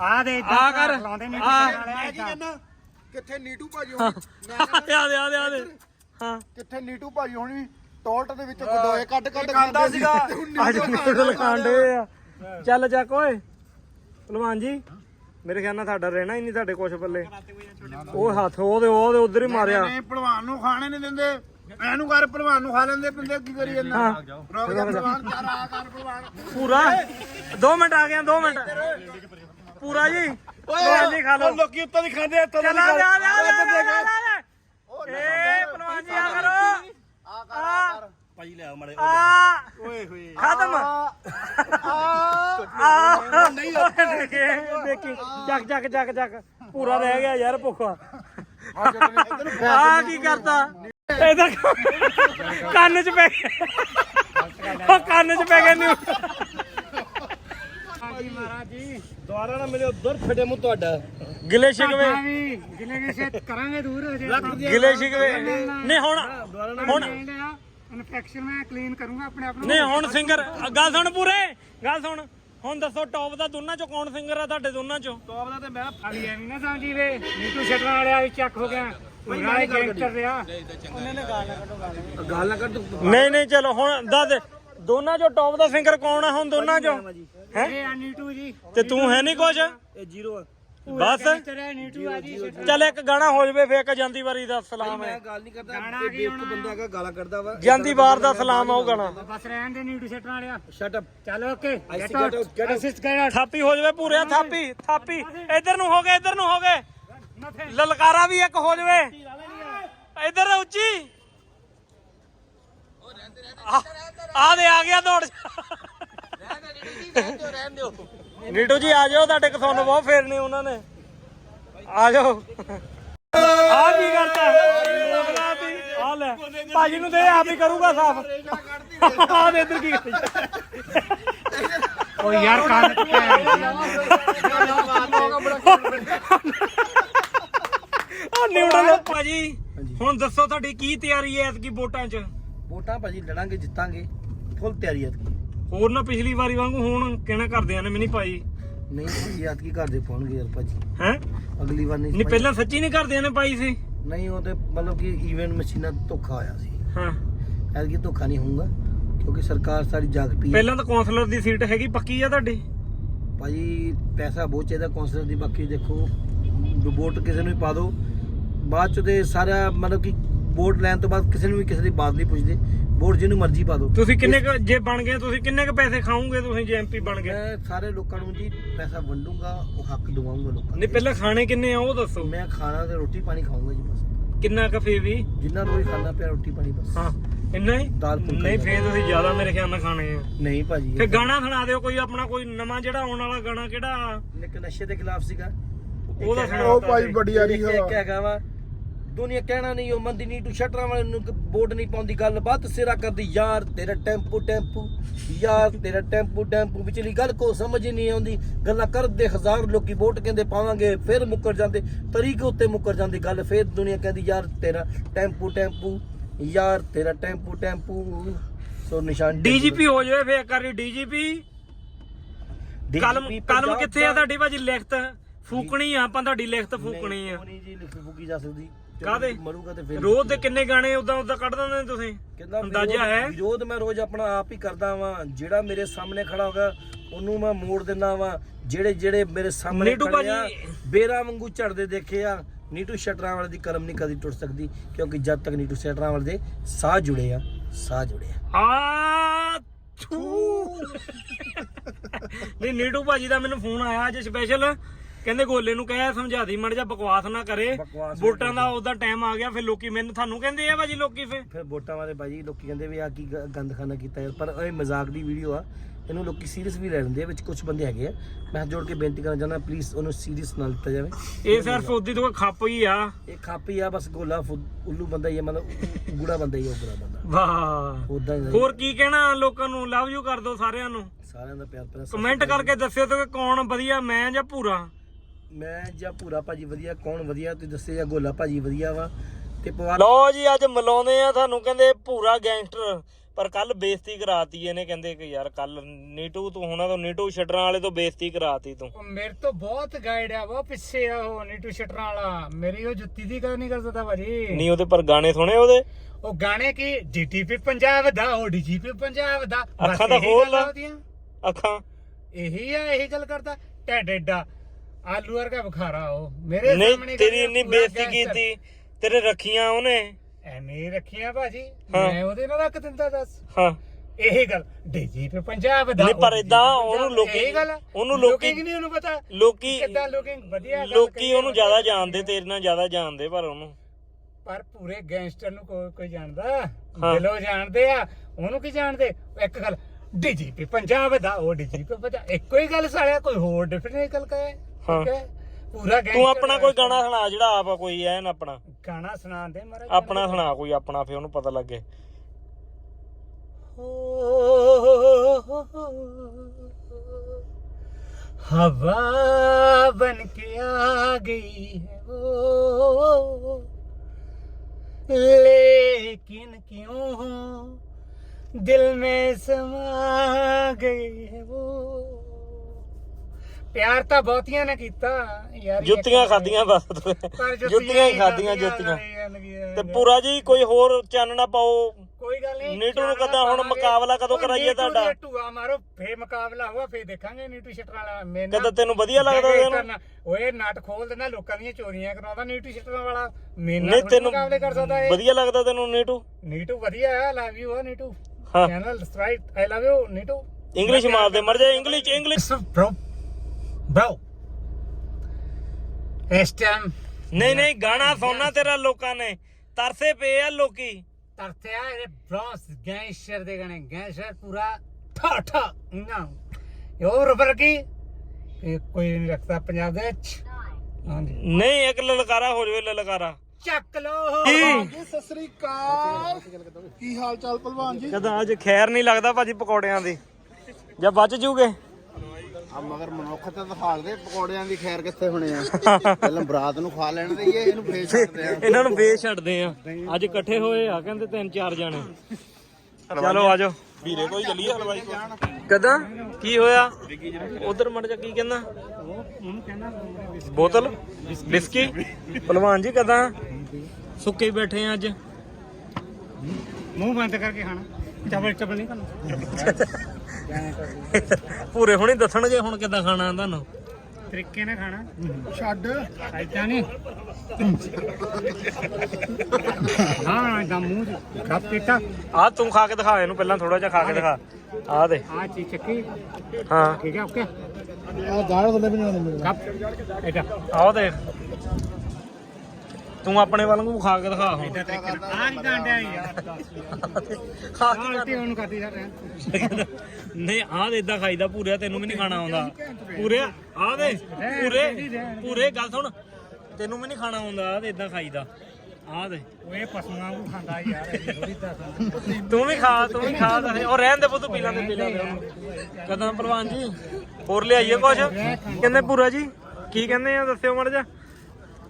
ਆ ਦੇ ਏਦਾਂ ਆ ਕਰ। ਲਾਉਂਦੇ ਨੇ ਆ। ਮੈਂ ਕੀ ਕਹਿੰਦਾ? ਕਿੱਥੇ ਨੀਟੂ ਭਾਜੀ ਹੋਣੀ? ਆ ਦੇ ਆ ਦੇ ਆ ਦੇ ਆ ਦੇ। ਹਾਂ। ਕਿੱਥੇ ਨੀਟੂ ਭਾਜੀ ਹੋਣੀ? ਟੋਲਟ ਦੇ ਵਿੱਚੋਂ ਗਡੋਏ ਕੱਢ ਕੱਢ ਖਾਂਦਾ ਸੀਗਾ। ਅੱਜ ਨਿਊਡਲ ਖਾਂਡੇ ਆ। ਚੱਲ ਚੱਕ ਓਏ। ਭਲਵਾਨ ਜੀ ਮੇਰੇ ਖਿਆਲ ਨਾਲ ਤੁਹਾਡਾ ਰਹਿਣਾ ਹੀ ਨਹੀਂ ਤੁਹਾਡੇ ਕੁਛ ਬੱਲੇ ਉਹ ਹੱਥ ਉਹਦੇ ਉਹਦੇ ਉਧਰ ਹੀ ਮਾਰਿਆ। ਨਹੀਂ ਭਲਵਾਨ ਨੂੰ ਖਾਣੇ ਨਹੀਂ ਦਿੰਦੇ। ਇਹਨੂੰ ਕਰ ਭਲਵਾਨ ਨੂੰ ਖਾ ਲੈਂਦੇ ਪਿੰਦੇ ਕੀ ਕਰੀ ਜਾਂਦਾ ਹਾਂ। ਰੁਕ ਜਾ ਭਲਵਾਨ ਕਰ ਆ ਕਰ ਭਲਵਾਨ ਪੂਰਾ। 2 ਮਿੰਟ ਆ ਗਿਆ 2 ਮਿੰਟ। ਪੂਰਾ ਜੀ। ਭਲਵਾਨ ਜੀ ਖਾ ਲਓ। ਲੋਕੀ ਉੱਤੋਂ ਦੀ ਖਾਂਦੇ ਇੱਥੋਂ ਚੱਲ ਆ ਜਾ ਆ ਜਾ ਏ ਭਲਵਾਨ ਜੀ ਆ ਕਰੋ। ਆ ਕਰ ਆ ਕਰ। ਭਾਈ ਲੈ ਆ ਮੜੇ ਆ। ਓਏ ਹੋਏ। ਖਤਮ। ਆ। ਨਹੀਂ ਦੇਖੇ ਦੇਖੀ। ਚੱਕ ਚੱਕ ਚੱਕ ਚੱਕ ਪੂਰਾ ਰਹਿ ਗਿਆ ਯਾਰ ਭੁੱਖਾ। ਆ ਕੀ ਕਰਤਾ? ਇਹਦਾ ਕੰਨ ਚ ਪੈ ਗਿਆ। ਉਹ ਕੰਨ ਚ ਪੈ ਗਿਆ ਨਿਊ। ਜੀ ਦੁਆਰਾ ਨਾ ਮਿਲੇ ਉਧਰ ਫਟੇ ਮੂੰਹ ਤੁਹਾਡਾ। ਗਿਲੇ ਸ਼ਿਕਵੇ ਵੀ। ਜਿੰਨੇ ਵੀ ਸੇ ਕਰਾਂਗੇ ਦੂਰ ਹੋ ਜਾਏ ਗਿਲੇ ਸ਼ਿਕਵੇ ਨਹੀਂ ਹੁਣ ਹੁਣ। ਇਨਫੈਕਸ਼ਨ ਮੈਂ ਕਲੀਨ ਕਰੂੰਗਾ ਆਪਣੇ ਆਪ ਨੂੰ। ਨਹੀਂ ਹੁਣ ਸਿੰਗਰ ਗੱਲ ਸੁਣ ਪੂਰੇ। ਗੱਲ ਸੁਣ। ਹੁਣ ਦੱਸੋ ਟੌਪ ਦਾ ਦੋਨਾਂ ਚੋਂ ਕੌਣ ਸਿੰਗਰ ਆ ਤੁਹਾਡੇ ਦੋਨਾਂ ਚੋਂ? ਟੌਪ ਦਾ ਤੇ ਮੈਂ ਅਲੀ ਐਵੇਂ ਨਾ ਸਮਝੀ ਵੇ ਨੀਟੂ ਛੱਡਣ ਵਾਲਿਆ ਵੀ ਚੱਕ ਹੋ ਗਿਆ। ਪੂਰਾ ਹੀ ਗੈਂਗਸਟਰ ਰਿਹਾ। ਗੱਲ ਨਾ ਕਰ ਤੂੰ। ਨਹੀਂ ਨਹੀਂ ਚਲੋ ਹੁਣ ਦੱਸ ਦੇ। ਦੋਨਾਂ ਚੋਂ ਟੌਪ ਦਾ ਸਿੰਗਰ ਕੌਣ ਆ ਹੁਣ ਦੋਨਾਂ ਚੋਂ? ਹੈ? ਇਹ ਆ ਨੀਟੂ ਜੀ। ਤੇ ਤੂੰ ਹੈ ਨਹੀਂ ਕੁਛ? ਇਹ ਜ਼ੀਰੋ ਆ। ਬਸ। ਤੇਰੇ ਨੀਟੂ ਆ ਜੀ ਚੱਲ ਇੱਕ ਗਾਣਾ ਹੋ ਜਵੇ ਫੇਰ ਇੱਕ ਜਾਂਦੀ ਵਾਰੀ ਦਾ ਸਲਾਮ ਹੈ। ਮੈਂ ਗੱਲ ਨਹੀਂ ਕਰਦਾ ਗਾਣਾ ਕੀ ਹੋਣਾ? ਬੰਦਾ ਹੈਗਾ ਗਾਲਾਂ ਕੱਢਦਾ ਵਾ। ਜਾਂਦੀ ਵਾਰ ਦਾ ਸਲਾਮ ਆਉ ਗਾਣਾ। ਬਸ ਰਹਿਣ ਦੇ ਨੀਟੂ ਛੱਡਣ ਵਾਲਿਆ ਸ਼ਟ ਅਪ ਚੱਲ ਓਕੇ ਗੈਟ ਆਊਟ. ਅਸਿਸਟ ਗੈਟ ਥਾਪੀ ਹੋ ਜਵੇ ਪੂਰਿਆ ਥਾਪੀ ਥਾਪੀ। ਇੱਧਰ ਨੂੰ ਹੋ ਗਏ ਇੱਧਰ ਨੂੰ ਹੋ ਗਏ। ਲਲਕਾਰਾ ਵੀ ਇੱਕ ਹੋ ਜਵੇ। ਇੱਧਰ ਉੱਚੀ। ਆ- ਦੇ ਆ ਗਿਆ ਦੌੜ। ਨੀਟੂ ਜੀ ਆ ਜਾਓ ਤੁਹਾਡੇ ਕਸੋਂ ਬਹੁਤ ਫੇਰਨੇ ਉਹਨਾਂ ਨੇ। ਆ ਜਾਓ। ਆ ਕੀ ਕਰਤਾ? ਆ ਲੈ ਭਾਜੀ ਨੂੰ ਦੇ ਆਪ ਹੀ ਕਰੂਗਾ ਸਾਫ਼। ਆ ਦੇ ਇੱਧਰ ਕੀ ਕਰੀ ਓ ਯਾਰ ਕੰਨ ਆ ਨਿਊਡਲ। ਭਾਜੀ ਹੁਣ ਦੱਸੋ ਤੁਹਾਡੀ ਕੀ ਤਿਆਰੀ ਹੈ ਐਤਕੀ ਵੋਟਾਂ 'ਚ? ਵੋਟਾਂ ਭਾਜੀ ਲੜਾਂਗੇ ਜਿੱਤਾਂਗੇ ਫੁੱਲ ਤਿਆਰੀ ਹੈ ਹੋਰ ਨਾ ਪਿਛਲੀ ਵਾਰੀ ਵਾਂਗੂ ਹੁਣ ਕਹਿਣਾ ਕਰਦਿਆਂ ਨੇ ਨਹੀਂ ਪਾਈ? ਨਹੀਂ ਭਾਜੀ ਐਤਕੀ ਘਰ ਦੇ ਪਾਉਣਗੇ ਯਾਰ ਭਾਜੀ। ਹੈ? ਅਗਲੀ ਵਾਰ ਨਹੀਂ ਨਹੀਂ ਪਹਿਲਾਂ ਸੱਚੀ ਨਹੀਂ ਕਰਦਿਆਂ ਨੇ ਪਾਈ ਸੀ? ਨਹੀਂ ਉਹ ਤੇ ਮਤਲਬ ਕਿ ਈਵੈਂਟ ਮਸ਼ੀਨਾਂ ਤੋਂ ਧੋਖਾ ਹੋਇਆ ਸੀ। ਹਾਂ। ਐਤਕੀ ਧੋਖਾ ਨਹੀਂ ਹੋਊਗਾ ਕਿਉਂਕਿ ਸਰਕਾਰ ਸਾਰੀ ਜਾਗ ਪਈ ਹੈ। ਪਹਿਲਾਂ ਤਾਂ ਕਾਉਂਸਲਰ ਦੀ ਸੀਟ ਹੈਗੀ ਪੱਕੀ ਆ ਤੁਹਾਡੀ? ਭਾਜੀ ਪੈਸਾ ਬਹੁਤ ਚਾਹੀਦਾ ਕੌਂਸਲਰ ਦੀ ਬਾਕੀ ਦੇਖੋ ਵੋਟ ਕਿਸੇ ਨੂੰ ਵੀ ਪਾ ਦਿਓ। ਬਾਅਦ ਚ ਦੇ ਸਾਰਾ ਮਤਲਬ ਕਿ ਵੋਟ ਲੈਣ ਤੋਂ ਬਾਅਦ ਕਿਸੇ ਨੂੰ ਵੀ ਕਿਸੇ ਦੀ ਬਾਤ ਨਹੀਂ ਪੁੱਛਦੇ। ਵੋਟ ਜਿਹਨੂੰ ਮਰਜ਼ੀ ਪਾ ਦਿਓ। ਤੁਸੀਂ ਕਿੰਨੇ ਕੁ ਜੇ ਬਣ ਗਏ ਤੁਸੀਂ ਕਿੰਨੇ ਕੁ ਪੈਸੇ ਖਾਓਗੇ ਤੁਸੀਂ ਜੇ ਐਮਪੀ ਬਣ ਗਏ? ਮੈਂ ਸਾਰੇ ਲੋਕਾਂ ਨੂੰ ਜੀ ਪੈਸਾ ਵੰਡੂੰਗਾ ਉਹ ਹੱਕ ਦਵਾਉਂਗਾ ਲੋਕਾਂ ਨਹੀਂ ਪਹਿਲਾਂ ਖਾਣੇ ਕਿੰਨੇ ਆ ਉਹ ਦੱਸੋ। ਨੂੰ ਮੈਂ ਖਾਣਾ ਤੇ ਰੋਟੀ ਪਾਣੀ ਖਾਊਂਗਾ ਜੀ ਬਸ। ਕਿੰਨਾ ਕੁ ਫੇ ਵੀ? ਜਿੰਨਾ ਰੋਜ਼ ਖਾਣਾ ਪਿਆ ਰੋਟੀ ਪਾਣੀ ਬਸ। ਹਾਂ ਇੰਨਾ ਹੀ? ਦਾਲ ਫੁਲਕਾ ਨਹੀਂ ਹੀ ਫੇਰ ਤੁਸੀਂ ਜ਼ਿਆਦਾ ਮੇਰੇ ਖਿਆਲ ਨਾਲ ਖਾਣੇ ਆ। ਨਹੀਂ ਭਾਜੀ ਫੇ ਗਾਣਾ ਸੁਣਾ ਦਿਓ ਕੋਈ ਆਪਣਾ ਕੋਈ ਨਵਾਂ ਜਿਹੜਾ ਆਉਣ ਵਾਲਾ ਗਾਣਾ ਕਿਹੜਾ? ਇੱਕ ਨਸ਼ੇ ਦੇ ਖਿਲਾਫ ਸੀਗਾ। ਉਹਦਾ ਸੁਣਾ ਉਹ ਭਾਈ ਵੱਡੀ ਆ ਇੱਕ ਇੱਕ ਹੈਗਾ ਵਾ ਦੁਨੀਆ ਕਹਿਣਾ ਨਹੀਂ ਉਹ ਮੰਦੀ ਨਹੀਂ ਤੂੰ ਸ਼ਟਰਾਂ ਵਾਲੇ ਨੂੰ ਵੋਟ ਨਹੀਂ ਪਾਉਂਦੀ ਗੱਲ ਬਾਤ ਸਿਰਾ ਕਰਦੀ ਯਾਰ ਤੇਰਾ ਟੈਂਪੂ ਟੈਂਪੂ ਯਾਰ ਤੇਰਾ ਟੈਂਪੂ ਟੈਂਪੂ ਵਿਚਲੀ ਗੱਲ ਕੋ ਸਮਝ ਹੀ ਨਹੀਂ ਆਉਂਦੀ। ਗੱਲਾਂ ਕਰਦੇ ਹਜ਼ਾਰ ਲੋਕੀ ਵੋਟ ਕਹਿੰਦੇ ਪਾਵਾਂਗੇ ਫਿਰ ਮੁੱਕਰ ਜਾਂਦੇ ਤਰੀਕੇ ਉੱਤੇ ਮੁੱਕਰ ਜਾਂਦੀ ਗੱਲ ਫਿਰ ਦੁਨੀਆ ਕਹਿੰਦੀ ਯਾਰ ਤੇਰਾ ਟੈਂਪੂ ਟੈਂਪੂ ਯਾਰ ਤੇਰਾ ਟੈਂਪੂ ਟੈਂਪੂ। ਸੋ ਨਿਸ਼ਾਨ ਡੀਜੀਪੀ ਹੋ ਜਾਵੇ ਫੇਰ ਕਰੀ ਡੀਜੀਪੀ ਕਲਮ ਕਲਮ ਕਿੱਥੇ ਆ ਤੁਹਾਡੀ ਭਾਜੀ? ਲਿਖਤ ਫੂਕਣੀ ਆ ਆਪਾਂ ਤੁਹਾਡੀ ਲਿਖਤ ਫੂਕਣੀ ਆ। ਨਹੀਂ, ਜੀ ਲਿਖ ਫੂਕੀ ਜਾ ਸਕਦੀ। ਕਾਹਦੇ? ਮਰੂਗਾ ਤੇ ਫਿਰ ਰੋਜ਼ ਦੇ ਕਿੰਨੇ ਗਾਣੇ ਉਦਾਂ ਉਦਾਂ ਕੱਢ ਦਿੰਦੇ ਤੁਸੀਂ? ਕਹਿੰਦਾ ਅੰਦਾਜ਼ਾ ਹੈ? ਵਿਰੋਧ ਮੈਂ ਰੋਜ਼ ਆਪਣਾ ਆਪ ਹੀ ਕਰਦਾ ਵਾਂ। ਜਿਹੜਾ ਮੇਰੇ ਸਾਹਮਣੇ ਖੜਾ ਹੋਗਾ ਉਹਨੂੰ ਮੈਂ ਮੋੜ ਦਿੰਦਾ ਵਾਂ। ਜਿਹੜੇ ਜਿਹੜੇ ਮੇਰੇ ਸਾਹਮਣੇ ਨੀਟੂ ਭਾਜੀ- ਬੇਰਾ ਵਾਂਗੂ ਝੜਦੇ ਦੇਖੇ ਆ। ਨੀਟੂ ਸ਼ਟਰਾਂ ਵਾਲੇ ਦੀ ਕਲਮ ਨਹੀਂ ਕਦੀ ਟੁੱਟ ਸਕਦੀ ਕਿਉਂਕਿ ਜਦ ਤੱਕ ਨੀਟੂ ਸ਼ਟਰਾਂ ਵਾਲੇ ਦੇ ਸਾਹ ਜੁੜੇ ਆ ਸਾਹ ਜੁੜੇ ਆ। ਆ ਥੂ। ਨਹੀਂ ਨੀਟੂ ਭਾਜੀ ਦਾ ਮੈਨੂੰ ਫੋਨ ਆਇਆ ਅੱਜ ਸਪੈਸ਼ਲ ਕਹਿੰਦੇ ਗੋਲੇ ਨੂੰ ਕਹਿਆ ਸਮਝਾ ਦੀ ਮੜ ਜਾ ਬਕਵਾਸ ਨਾ ਕਰੇ। ਬਕਵਾਸ ਵੋਟਾਂ ਦਾ ਉਹਦਾ ਟਾਈਮ ਆ ਗਿਆ ਫਿਰ ਲੋਕੀ ਮੈਨੂੰ ਤੁਹਾਨੂੰ ਕਹਿੰਦੇ ਆ ਭਾਜੀ ਲੋਕੀ ਫਿਰ। ਫਿਰ ਵੋਟਾਂ ਵਾਲੇ ਬਾਜੀ ਲੋਕੀ ਕਹਿੰਦੇ ਵੀ ਆ ਕੀ ਗ- ਗੰਦਖਾਨਾ ਕੀਤਾ ਯਾਰ ਪਰ ਇਹ ਮਜ਼ਾਕ ਦੀ ਵੀਡੀਓ ਆ। ਇਹਨੂੰ ਲੋਕੀ ਸੀਰੀਅਸ ਵੀ ਲੈ ਲੈਂਦੇ ਆ ਵਿੱਚ ਕੁਝ ਬੰਦੇ ਹੈਗੇ ਆ। ਮੈਂ ਹੱਥ ਜੋੜ ਕੇ ਬੇਨਤੀ ਕਰਨਾ ਚਾਹੁੰਦਾ ਪਲੀਜ਼ ਉਹਨੂੰ ਸੀਰੀਅਸ ਨਾ ਲਿੱਤਾ ਜਾਵੇ। ਇਹ ਸਿਰਫ ਉਹਦੀ ਤੋਂ ਖੱਪ ਹੀ ਆ। ਇਹ ਖਾਪੀ ਆ ਬਸ ਗੋਲਾ ਫੁ- ਉੱਲੂ ਬੰਦਾ ਹੀ ਆ ਮਤਲਬ ਗੂੜਾ ਬੰਦਾ ਹੀ ਆ ਉਗਰਾ ਬੰਦਾ। ਵਾਹ। ਉਦਾਂ ਹੀ ਹੋਰ ਕੀ ਕਹਿਣਾ ਲੋਕਾਂ ਨੂੰ? ਲਵ ਯੂ ਕਰ ਦਿਓ ਸਾਰਿਆਂ ਨੂੰ। ਸਾਰਿਆਂ ਦਾ ਪਿਆਰ ਪਿਆਰ ਕਮੈਂਟ ਕਰਕੇ ਦੱਸਿਓ ਤੇ ਕੌਣ ਵਧੀਆ ਮੈਂ ਜਾਂ ਭੂਰਾ? ਮੈਂ ਜਾਂ ਪੂਰਾ ਭਾਜੀ ਵਧੀਆ ਕੌਣ ਵਧੀਆ ਤੁਸੀਂ ਦੱਸੇ ਜਾਂ ਗੋਲਾ ਭਾਜੀ ਵਧੀਆ ਵਾ। ਤੇ ਪਵਾਰ ਲਓ ਜੀ ਅੱਜ ਮਿਲਾਉਂਦੇ ਆ ਤੁਹਾਨੂੰ ਕਹਿੰਦੇ ਭੂਰਾ ਗੈਂਗਸਟਰ ਪਰ ਕੱਲ ਬੇਇੱਜ਼ਤੀ ਕਰਾਤੀ ਇਹਨੇ ਕਹਿੰਦੇ ਕਿ ਯਾਰ ਕੱਲ ਨੀਟੂ ਤੂੰ ਹੁਣਾਂ ਤੋਂ ਨੀਟੂ ਸ਼ਟਰਾਂ ਵਾਲੇ ਤੋਂ ਬੇਇੱਜ਼ਤੀ ਕਰਾਤੀ ਤੂੰ। ਉਹ ਮੇਰੇ ਤੋਂ ਬਹੁਤ ਗਾਈਡ ਆ ਉਹ ਪਿੱਛੇ ਆ ਉਹ ਨੀਟੂ ਸ਼ਟਰਾਂ ਵਾਲਾ। ਮੇਰੀ ਉਹ ਜੁੱਤੀ ਦੀ ਗੱਲ ਨਹੀਂ ਕਰ ਸਕਦਾ ਭਾਜੀ। ਨਹੀਂ ਉਹਦੇ ਪਰ ਗਾਣੇ ਸੁਣੇ ਉਹਦੇ? ਉਹ ਗਾਣੇ ਕੀ? ਜੀਟੀਪੀ ਪੰਜਾਬ ਦਾ ਉਹ ਡੀਜੀਪੀ ਪੰਜਾਬ ਦਾ। ਬਸ ਅੱਖਾਂ ਤਾਂ ਇਹੀ ਖੋਲ ਗੱਲਾਂ ਲਾ। ਉਹਦੀਆਂ। ਅੱਖਾਂ। ਇਹੀ ਆ ਇਹੀ ਗੱਲ ਕਰਦਾ। ਟੈਡੇਡਾ ਆਲੂ ਵਰਗਾ ਬੁਖਾਰਾ ਉਹ। ਮੇਰੇ ਨਹੀਂ ਸਾਹਮਣੇ ਤੇਰੀ ਕਹਿੰਦਾ ਇੰਨੀ ਬੇਇੱਜ਼ਤੀ। ਕੀਤੀ ਤੇਰੇ ਰੱਖੀਆਂ ਉਹਨੇ। ਐਵੇਂ ਹੀ ਰੱਖੀਆਂ ਭਾਜੀ। ਹਾਂ। ਮੈਂ ਉਹਦੇ ਨਾਲ ਰੱਖ ਦਿੰਦਾ ਦੱਸ। ਹਾਂ। ਇਹੀ ਗੱਲ ਡੀਜੀਪੀ ਪੰਜਾਬ ਦਾ ਨਹੀਂ, ਪਰ ਏਦਾਂ ਉਹਨੂੰ ਲੋਕੀ- ਇਹੀ ਗੱਲ ਆ। ਉਹਨੂੰ ਲੋਕੀ- ਲੋਕੀ ਨਹੀਂ ਉਹਨੂੰ ਪਤਾ? ਲੋਕੀ ਕਿੱਦਾਂ ਲੋਕੀ ਵਧੀਆ ਗੱਲ ਲੋਕੀ ਕਹੀ ਉਹਨੂੰ ਜ਼ਿਆਦਾ। ਜਾਣਦੇ ਤੇਰੇ ਨਾਲ ਜ਼ਿਆਦਾ ਜਾਣਦੇ ਪਰ ਉਹਨੂੰ। ਪਰ ਪੂਰੇ ਗੈਂਗਸਟਰ ਨੂੰ ਕੋਈ ਕੋਈ ਜਾਣਦਾ? ਹਾਂ। ਦਿਲੋਂ ਜਾਣਦੇ ਆ। ਉਹਨੂੰ ਕੀ ਜਾਣਦੇ? ਇੱਕ ਗੱਲ ਡੀਜੀਪੀ ਪੰਜਾਬ ਦਾ ਉਹ ਡੀਜੀਪੀ ਪੰਜਾਬ ਇੱਕੋ ਹੀ ਗੱਲ ਸਾਲਿਆ ਕੋਈ ਹੋਰ ਡਿਫਰੈਂਟ ਗੱਲ ਕਹੇ? ਹਾਂ। ਠੀਕ ਹੈ ਪੂਰਾ ਤੂੰ gangster ਆਪਣਾ ਕੋਈ ਗਾਣਾ ਸੁਣਾ ਜਿਹੜਾ ਆਪ ਕੋਈ ਐਨ ਆਪਣਾ ਗਾਣਾ ਸੁਣਾ ਦੇ ਮਹਾਰਾਜ ਆਪਣਾ ਸੁਣਾ ਕੋਈ ਆਪਣਾ ਫੇ ਉਹਨੂੰ ਪਤਾ ਲੱਗੇ हवा बन के आ गई है वो लेकिन क्यों दिल में समा गई है वो ਪਿਆਰ ਤਾਂ ਬਹੁਤੀਆਂ ਨੇ ਕੀਤਾ। ਯਾਰ ਜੁੱਤੀਆਂ ਖਾਦੀਆਂ ਬਸ। ਪਰ ਜੁੱਤੀਆਂ ਹੀ ਖਾਦੀਆਂ ਜੁੱਤੀਆਂ। ਤੇ ਪੂਰਾ ਜੀ ਕੋਈ ਹੋਰ ਚਾਨਣਾ ਪਾਓ। ਕੋਈ ਗੱਲ ਨਹੀਂ ਨੀਟੂ ਨੂੰ ਕਦਾਂ ਹੁਣ ਮੁਕਾਬਲਾ ਕਦੋਂ ਕਰਾਈਏ ਤੁਹਾਡਾ? ਟੂਆ ਮਾਰੋ ਫੇ ਮੁਕਾਬਲਾ ਹੋਊਗਾ ਫੇ ਦੇਖਾਂਗੇ ਨੀਟੂ ਸ਼ਟਰ ਵਾਲਾ। ਮੇਰੇ ਕਦੋਂ ਤੈਨੂੰ ਵਧੀਆ ਲੱਗਦਾ ਇਹਨੂੰ ਓਏ ਨਟ ਖੋਲ ਦੇਣਾ ਲੋਕਾਂ ਦੀਆਂ ਚੋਰੀਆਂ ਕਰਾਉਂਦਾ ਨੀਟੂ ਸ਼ਟਰ ਵਾਲਾ। ਮੇਰੇ ਨਾਲ ਨਹੀਂ ਤੈਨੂੰ ਮੁਕਾਬਲੇ ਕਰ ਸਕਦਾ ਇਹ। ਵਧੀਆ ਲੱਗਦਾ ਤੈਨੂੰ ਨੀਟੂ? ਨੀਟੂ ਵਧੀਆ ਹੈ ਲਵ ਯੂ ਆ ਨੀਟੂ। ਹਾਂ। Channel right I love you Neetu. English ਮਾਰ ਦੇ ਮਰ ਜਾ ਇੰਗਲਿਸ਼ ਇੰਗਲਿਸ਼ ਬ੍ਰੋ ਬ੍ਰੋ ਇਸ ਟਾਈਮ ਨਹੀਂ ਨਹੀਂ ਗਾਣਾ ਸੁਣਨਾ ਤੇਰਾ ਲੋਕਾਂ ਨੇ। ਤਰਸੇ ਪਏ ਆ ਲੋਕੀ। ਤਰਤੇ ਆ ਇਹ ਬ੍ਰੌਸ ਗੈਂਗਸਟਰ ਦੇ ਗਾਣੇ। ਗੈਂਗਸਟਰ ਪੂਰਾ ਠਾ ਠਾ ਨਾ ਇਹ ਰਬਰ ਕੀ? ਇਹ ਕੋਈ ਨਹੀਂ ਰੱਖਦਾ ਪੰਜਾਬ ਦੇ ਵਿੱਚ। ਹਾਂਜੀ। ਨਹੀਂ ਇੱਕ ਲਲਕਾਰਾ ਹੋ ਜਾਵੇ ਲਲਕਾਰਾ। ਚੱਕ ਲੋ ਕੀ? ਜੀ ਸਤਿ ਸ੍ਰੀ ਅਕਾਲ। ਕੀ ਹਾਲ ਚਾਲ ਭਲਵਾਨ ਜੀ? ਕਦਾਂ ਅੱਜ ਖੈਰ ਨਹੀਂ ਲੱਗਦਾ ਭਾਜੀ ਪਕੌੜਿਆਂ ਦੀ? ਜਾਂ ਬਚ ਜੂਗੇ? ਆ ਮਗਰ ਮਨੁੱਖ ਤੇ ਦਿਖਾ ਦੇ ਪਕੌੜਿਆਂ ਦੀ ਖੈਰ ਕਿੱਥੇ ਹੋਣੇ ਆ? ਪਹਿਲਾਂ ਬਰਾਤ ਨੂੰ ਖਾ ਲੈਣ ਦਈਏ ਇਹਨੂੰ ਫੇਰ ਛੱਡਦੇ ਆ। ਇਹਨਾਂ ਨੂੰ ਵੇਚ ਛੱਡਦੇ ਆ। ਅੱਜ ਇਕੱਠੇ ਹੋਏ ਆ ਕਹਿੰਦੇ ਤਿੰਨ ਚਾਰ ਜਣੇ। ਚਲੋ ਆਜੋ ਵੀਰੇ ਕੋਈ ਚੱਲੀਏ ਹਲਵਾਈ ਕਦਾਂ? ਕੀ ਹੋਇਆ? ਉਧਰ ਮੜ ਜਾ ਕੀ ਕਹਿੰਦਾ? ਬੋਤਲ? ਬਿਸਕੀ? ਪਹਿਲਵਾਨ ਜੀ ਕਦਾਂ? ਸੁੱਕੇ ਬੈਠੇ ਆ ਅੱਜ। ਮੂੰਹ ਬੰਦ ਕਰਕੇ ਖਾਣਾ। ਚਬਲ ਚਬਲ ਨਹੀਂ ਕਰਨਾ ਪੂਰੇ ਹੁਣੇ ਦੱਸਣਗੇ ਹੁਣ ਕਿੱਦਾਂ ਖਾਣਾ ਤੁਹਾਨੂੰ। ਤਰੀਕੇ ਨਾਲ ਖਾਣਾ। ਛੱਡ। ਐਦਾਂ ਨਹੀਂ ਹਾਂ ਦਾ ਮੂੰਹ ਚ ਖੱਪ ਪੀਤਾ। ਆ ਤੂੰ ਖਾ ਕੇ ਦਿਖਾ ਇਹਨੂੰ ਪਹਿਲਾਂ ਥੋੜਾ ਜਿਹਾ ਖਾ ਕੇ ਦਿਖਾ। ਆ ਦੇ ਆ ਚੀਜ਼ ਚੱਕੀ। ਹਾਂ। ਠੀਕ ਹੈ ਓਕੇ। ਆ ਦਾਲ ਥੱਲੇ ਵੀ ਨਹੀਂ ਆਉਂਦੇ ਖੱਪ ਐਦਾਂ ਆਹ ਦੇਖ। ਤੂੰ ਆਪਣੇ ਵੱਲ ਨੂੰ ਖਾ ਕੇ ਦਿਖਾ ਹੁਣ। ਐਦਾਂ ਤਰੀਕੇ ਨਾਲ। ਆ ਨਹੀਂ ਕਾਂਡਿਆ ਯਾਰ ਖਾ ਆਹ ਤੇ ਉਹਨੂੰ ਕਰਦੀ ਸਾਡੇ ਨਹੀਂ ਆਹ ਦੇ ਇਦਾਂ ਖਾਈਦਾ ਪੂਰਿਆ ਤੈਨੂੰ ਵੀ ਨਹੀਂ ਖਾਣਾ ਆਉਂਦਾ। ਪੂਰਿਆ ਆਹ ਦੇ ਪੂਰੇ ਪੂਰੇ ਗੱਲ ਸੁਣ। ਤੈਨੂੰ ਵੀ ਨਹੀਂ ਖਾਣਾ ਆਉਂਦਾ ਆਹ ਦੇ ਇਦਾਂ ਖਾਈਦਾ। ਆਹ ਦੇ ਓਏ ਪਸ਼ੂਆਂ ਨੂੰ ਖਾਂਦਾ ਯਾਰ ਥੋੜੀ ਦੱਸ ਤੂੰ ਵੀ ਖਾ ਤੂੰ ਵੀ ਖਾ ਤਾਂ ਉਹ ਰਹਿਣ ਦੇ ਪੁੱਤ ਪੀ ਲਾਂਦੇ ਪੀ ਲਾਂਦੇ ਕਦਾਂ ਪ੍ਰਵਾਨ ਜੀ? ਹੋਰ ਲਿਆਈਏ ਕੁਛ? ਕਹਿੰਦੇ ਪੂਰਾ ਜੀ? ਕੀ ਕਹਿੰਦੇ ਆ ਦੱਸਿਓ ਮੜ ਜਾ